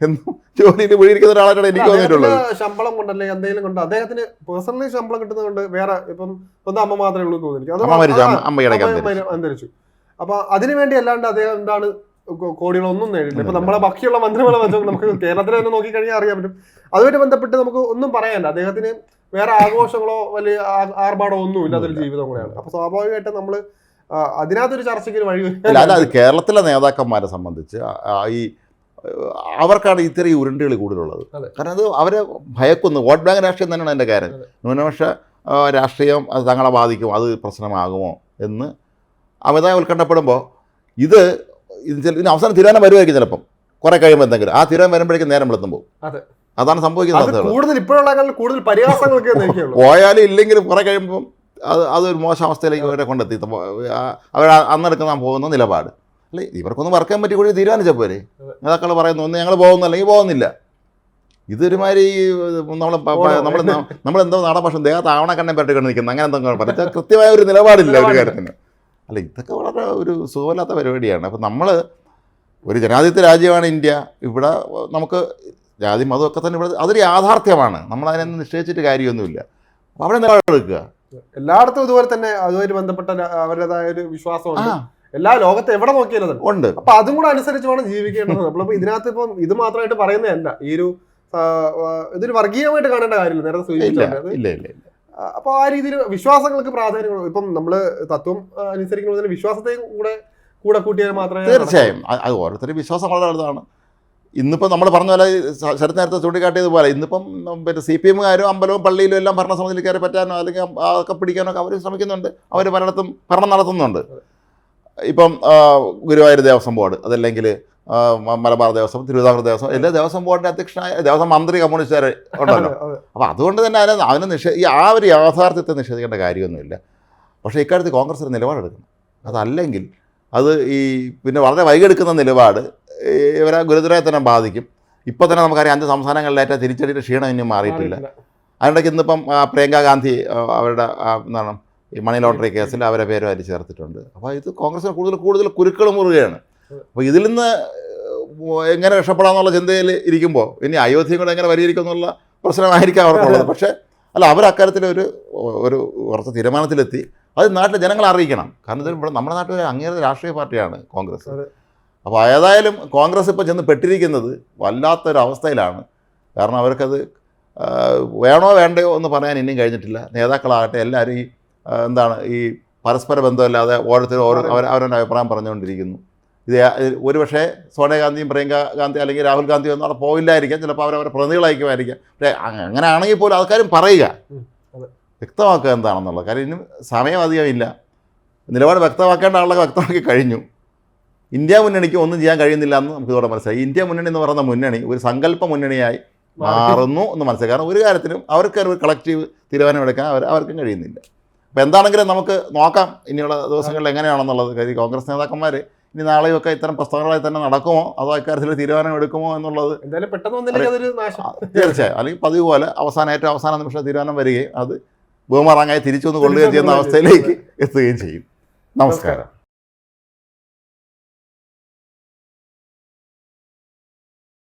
എന്നും- ജോലിയിൽ വീഴിരിക്കുന്ന ഒരാളായിട്ടാണ് എനിക്ക് തോന്നിയിട്ടുള്ളത്.
ശമ്പളം കൊണ്ടല്ലേ എന്തെങ്കിലും കൊണ്ട് അദ്ദേഹത്തിന് പേഴ്സണലി ശമ്പളം കിട്ടുന്നതുകൊണ്ട് വേറെ ഇപ്പം സ്വന്തം അമ്മ മാത്രമേ ഉള്ളൂ എന്ന് തോന്നി എനിക്ക്. അത്
അമ്മ മരിച്ചു അമ്മ അന്തരിച്ചു.
അപ്പൊ അതിനുവേണ്ടി അല്ലാണ്ട് അദ്ദേഹം എന്താണ് കോടികളൊന്നും നേടില്ല ഇപ്പൊ നമ്മളെ ബാക്കിയുള്ള മന്ത്രിമാരെ വെച്ചാൽ നമുക്ക് കേരളത്തിലെ തന്നെ നോക്കിക്കഴിഞ്ഞാൽ അറിയാൻ പറ്റും. അതുമായിട്ട് ബന്ധപ്പെട്ട് നമുക്ക് ഒന്നും പറയാനില്ല. അദ്ദേഹത്തിന് വേറെ ആഘോഷങ്ങളോ വലിയ ആർഭാടോ ഒന്നും ഇല്ലാത്തൊരു ജീവിതം കൂടെയാണ്. അപ്പൊ സ്വാഭാവികമായിട്ടും നമ്മൾ ആ, അതിനകത്തൊരു ചർച്ചയ്ക്ക് വഴി
അല്ല അത് കേരളത്തിലെ നേതാക്കന്മാരെ സംബന്ധിച്ച് ഈ അവർക്കാണ് ഇത്രയും ഉരുണ്ടുകളി കൂടുതലുള്ളത്. കാരണം അത് അവരെ ഭയക്കുന്നു. വോട്ട് ബാങ്ക് രാഷ്ട്രീയം തന്നെയാണ് എന്റെ കാര്യം. ന്യൂനപക്ഷ രാഷ്ട്രീയം അത് തങ്ങളെ ബാധിക്കും. അത് പ്രശ്നമാകുമോ എന്ന് അമിതമായി ഉത്കണ്ഠപ്പെടുമ്പോൾ ഇത് ഇതിന് അവസാനം തീരുമാനം വരുമായിരിക്കും ചിലപ്പം. കുറെ കഴിയുമ്പോൾ എന്തെങ്കിലും. ആ തീരുമാനം വരുമ്പോഴേക്കും നേരം വെളുത്തും
പോകും.
അതാണ് സംഭവിക്കുന്നത്.
കൂടുതൽ ഇപ്പോഴുള്ള കൂടുതൽ
പോയാലും ഇല്ലെങ്കിലും കുറെ കഴിയുമ്പം അത് അതൊരു മോശം അവസ്ഥയിലേക്ക് അവരെ കൊണ്ടെത്തി അവർ അന്നെടുക്കുന്ന പോകുന്ന നിലപാട്. അല്ലേ? ഇവർക്കൊന്നും വർക്കാൻ ചെയ്യാൻ പറ്റി കൂടി തീരുമാനിച്ച പോരെ. നേതാക്കൾ പറയുന്നു ഒന്ന് ഞങ്ങൾ പോകുന്നു അല്ലെങ്കിൽ പോകുന്നില്ല. ഇതൊരുമാതിരി നമ്മൾ നമ്മൾ എന്തോ നാടൻ പക്ഷം ദേഹത്ത് ആവണ കണ്ണൻ പറ്റി കൊണ്ട് നിൽക്കുന്നത് അങ്ങനെ എന്തെങ്കിലും പറഞ്ഞാൽ കൃത്യമായ ഒരു നിലപാടില്ല ഒരു. കാര്യത്തിന്. അല്ല ഇതൊക്കെ വളരെ ഒരു സുഖമില്ലാത്ത പരിപാടിയാണ്. അപ്പോൾ നമ്മൾ ഒരു ജനാധിപത്യ രാജ്യമാണ് ഇന്ത്യ. ഇവിടെ നമുക്ക് ജാതി മതമൊക്കെ തന്നെ ഇവിടെ അതൊരു യാഥാർത്ഥ്യമാണ്. നമ്മൾ അതിനെ നിശ്ചയിച്ചിട്ട് കാര്യമൊന്നുമില്ല. അപ്പോൾ അവിടെ നിലപാടെടുക്കുക
എല്ലായിടത്തും ഇതുപോലെ തന്നെ അതുമായിട്ട് ബന്ധപ്പെട്ട അവരുടേതായ ഒരു
വിശ്വാസമാണ്
വിശ്വാസമുണ്ട് എല്ലാ ലോകത്തെ എവിടെ നോക്കിയാലും.
ഉണ്ട്.
അപ്പൊ അതും കൂടെ അനുസരിച്ച് വേണം ജീവിക്കേണ്ടത്. നമ്മളിപ്പോ ഇതിനകത്ത് ഇപ്പം ഇത് മാത്രമായിട്ട് പറയുന്നതല്ല. ഈ ഒരു ഇതൊരു വർഗീയമായിട്ട് കാണേണ്ട കാര്യമില്ല. നേരത്തെ
ഇല്ല.
സൂചിപ്പിച്ചത്
ഇല്ല ഇല്ല ഇല്ല
അപ്പൊ ആ രീതിയിൽ വിശ്വാസങ്ങൾക്ക് പ്രാധാന്യം. ഇപ്പം നമ്മൾ തത്വം അനുസരിക്കുമ്പോൾ തന്നെ വിശ്വാസത്തെയും കൂടെ കൂടെ കൂട്ടിയാൽ മാത്രമേ
തീർച്ചയായും. അത് ഓരോരുത്തരും വിശ്വാസം വളരെ വലുതാണ്. ഇന്നിപ്പം നമ്മൾ പറഞ്ഞ പോലെ ശരത് നേരത്തെ ചൂണ്ടിക്കാട്ടിയതുപോലെ ഇന്നിപ്പം പിന്നെ സി പി എമ്മുകാരും അമ്പലവും പള്ളിയിലും എല്ലാം ഭരണസമിതിയിൽ കയറി പറ്റാനോ അല്ലെങ്കിൽ അതൊക്കെ പിടിക്കാനോ ഒക്കെ അവർ ശ്രമിക്കുന്നുണ്ട്. അവർ പലയിടത്തും ഭരണം നടത്തുന്നുണ്ട്. ഇപ്പം ഗുരുവായൂർ ദേവസ്വം ബോർഡ് അതല്ലെങ്കിൽ മലബാർ ദേവസ്വം തിരുവിതാംകൂർ ദേവസ്വം എല്ലാ ദേവസ്വം ബോർഡിന്റെ അധ്യക്ഷനായ ദേവസ്വം മന്ത്രി കമ്മ്യൂണിസ്റ്റുകാർ ഉണ്ടല്ലോ. അപ്പോൾ അതുകൊണ്ട് തന്നെ അതിനെ അവന് നിഷേ ഈ ആ ഒരു യാഥാർത്ഥ്യത്തെ നിഷേധിക്കേണ്ട കാര്യമൊന്നുമില്ല. പക്ഷേ ഇക്കാര്യത്തിൽ കോൺഗ്രസ് ഒരു നിലപാടെടുക്കണം അതല്ലെങ്കിൽ അത് ഈ പിന്നെ വളരെ വൈകെടുക്കുന്ന നിലപാട് ഇവരെ ഗുരുതരമായി തന്നെ ബാധിക്കും. ഇപ്പോൾ തന്നെ നമുക്കറിയാം അഞ്ച് സംസ്ഥാനങ്ങളിലേറ്റ തിരിച്ചടിയുടെ ക്ഷീണം ഇനിയും മാറിയിട്ടില്ല. അതിനിടയ്ക്ക് ഇന്നിപ്പം പ്രിയങ്ക ഗാന്ധി അവരുടെ എന്താണ് ഈ മണി ലോട്ടറി കേസിൽ അവരെ പേരും അതിൽ ചേർത്തിട്ടുണ്ട്. അപ്പോൾ ഇത് കോൺഗ്രസിന് കൂടുതൽ കൂടുതൽ കുരുക്കൾ മുറുകയാണ്. അപ്പോൾ ഇതിൽ നിന്ന് എങ്ങനെ രക്ഷപ്പെടാമെന്നുള്ള ചിന്തയിൽ ഇരിക്കുമ്പോൾ ഇനി അയോധ്യയും കൂടെ എങ്ങനെ പരിഹരിക്കും എന്നുള്ള പ്രശ്നമായിരിക്കാം അവർക്കുള്ളത്. പക്ഷേ അല്ല അവർ അക്കാര്യത്തിൽ ഒരു ഒരു കുറച്ച് തീരുമാനത്തിലെത്തി. അത് നാട്ടിലെ ജനങ്ങളെ അറിയിക്കണം. കാരണം ഇത് ഇവിടെ നമ്മുടെ നാട്ടിൽ ഒരു അങ്ങേറെ രാഷ്ട്രീയ പാർട്ടിയാണ് കോൺഗ്രസ്. അപ്പോൾ ഏതായാലും കോൺഗ്രസ് ഇപ്പോൾ ചെന്ന് പെട്ടിരിക്കുന്നത് വല്ലാത്തൊരവസ്ഥയിലാണ്. കാരണം അവർക്കത് വേണോ വേണ്ടയോ എന്ന് പറയാൻ ഇനിയും കഴിഞ്ഞിട്ടില്ല. നേതാക്കളാകട്ടെ എല്ലാവരും ഈ എന്താണ് ഈ പരസ്പര ബന്ധമില്ലാതെ ഓരോരുത്തരും ഓരോ അവർ അവരുടെ അഭിപ്രായം പറഞ്ഞുകൊണ്ടിരിക്കുന്നു. ഇത് ഒരുപക്ഷെ സോണിയാഗാന്ധിയും പ്രിയങ്ക ഗാന്ധി അല്ലെങ്കിൽ രാഹുൽ ഗാന്ധി ഒന്നും അവിടെ പോയില്ലായിരിക്കാം ചിലപ്പോൾ അവരവരെ പ്രതിനിധികളായിരിക്കുമായിരിക്കാം പക്ഷേ അങ്ങനെ ആണെങ്കിൽ പോലും ആൾക്കാരും പറയുക. വ്യക്തമാക്കുക എന്താണെന്നുള്ളത്. കാര്യം ഇനി സമയം അധികം ഇല്ല. നിലപാട് വ്യക്തമാക്കേണ്ട ആളൊക്കെ വ്യക്തമാക്കി കഴിഞ്ഞു. ഇന്ത്യ മുന്നണിക്ക് ഒന്നും ചെയ്യാൻ കഴിയുന്നില്ല എന്ന് നമുക്ക് ഇതോടെ മനസ്സിലായി. ഇന്ത്യ മുന്നണി എന്ന് പറയുന്ന മുന്നണി ഒരു സങ്കല്പ മുന്നണിയായി മാറുന്നു എന്ന് മനസ്സിലായി. കാരണം ഒരു കാര്യത്തിലും അവർക്ക് ഒരു കളക്റ്റീവ് തീരുമാനമെടുക്കാൻ അവർ അവർക്കും കഴിയുന്നില്ല. അപ്പോൾ എന്താണെങ്കിലും നമുക്ക് നോക്കാം. ഇനിയുള്ള ദിവസങ്ങളിൽ എങ്ങനെയാണെന്നുള്ളത്. കാര്യം കോൺഗ്രസ് നേതാക്കന്മാർ ഇനി നാളെയും ഒക്കെ ഇത്തരം പ്രസ്താവനകളായി തന്നെ നടക്കുമോ? അതോ അക്കാര്യത്തിൽ തീരുമാനം എടുക്കുമോ എന്നുള്ളത് തീർച്ചയായും. അല്ലെങ്കിൽ പതിവ് പോലെ അവസാന ഏറ്റവും അവസാന നിമിഷം തീരുമാനം വരികയും അത് ബഹുമാറാങ്ങായി തിരിച്ചു വന്ന് കൊള്ളുകയും ചെയ്യുന്ന അവസ്ഥയിലേക്ക് എത്തുകയും ചെയ്യും. നമസ്കാരം.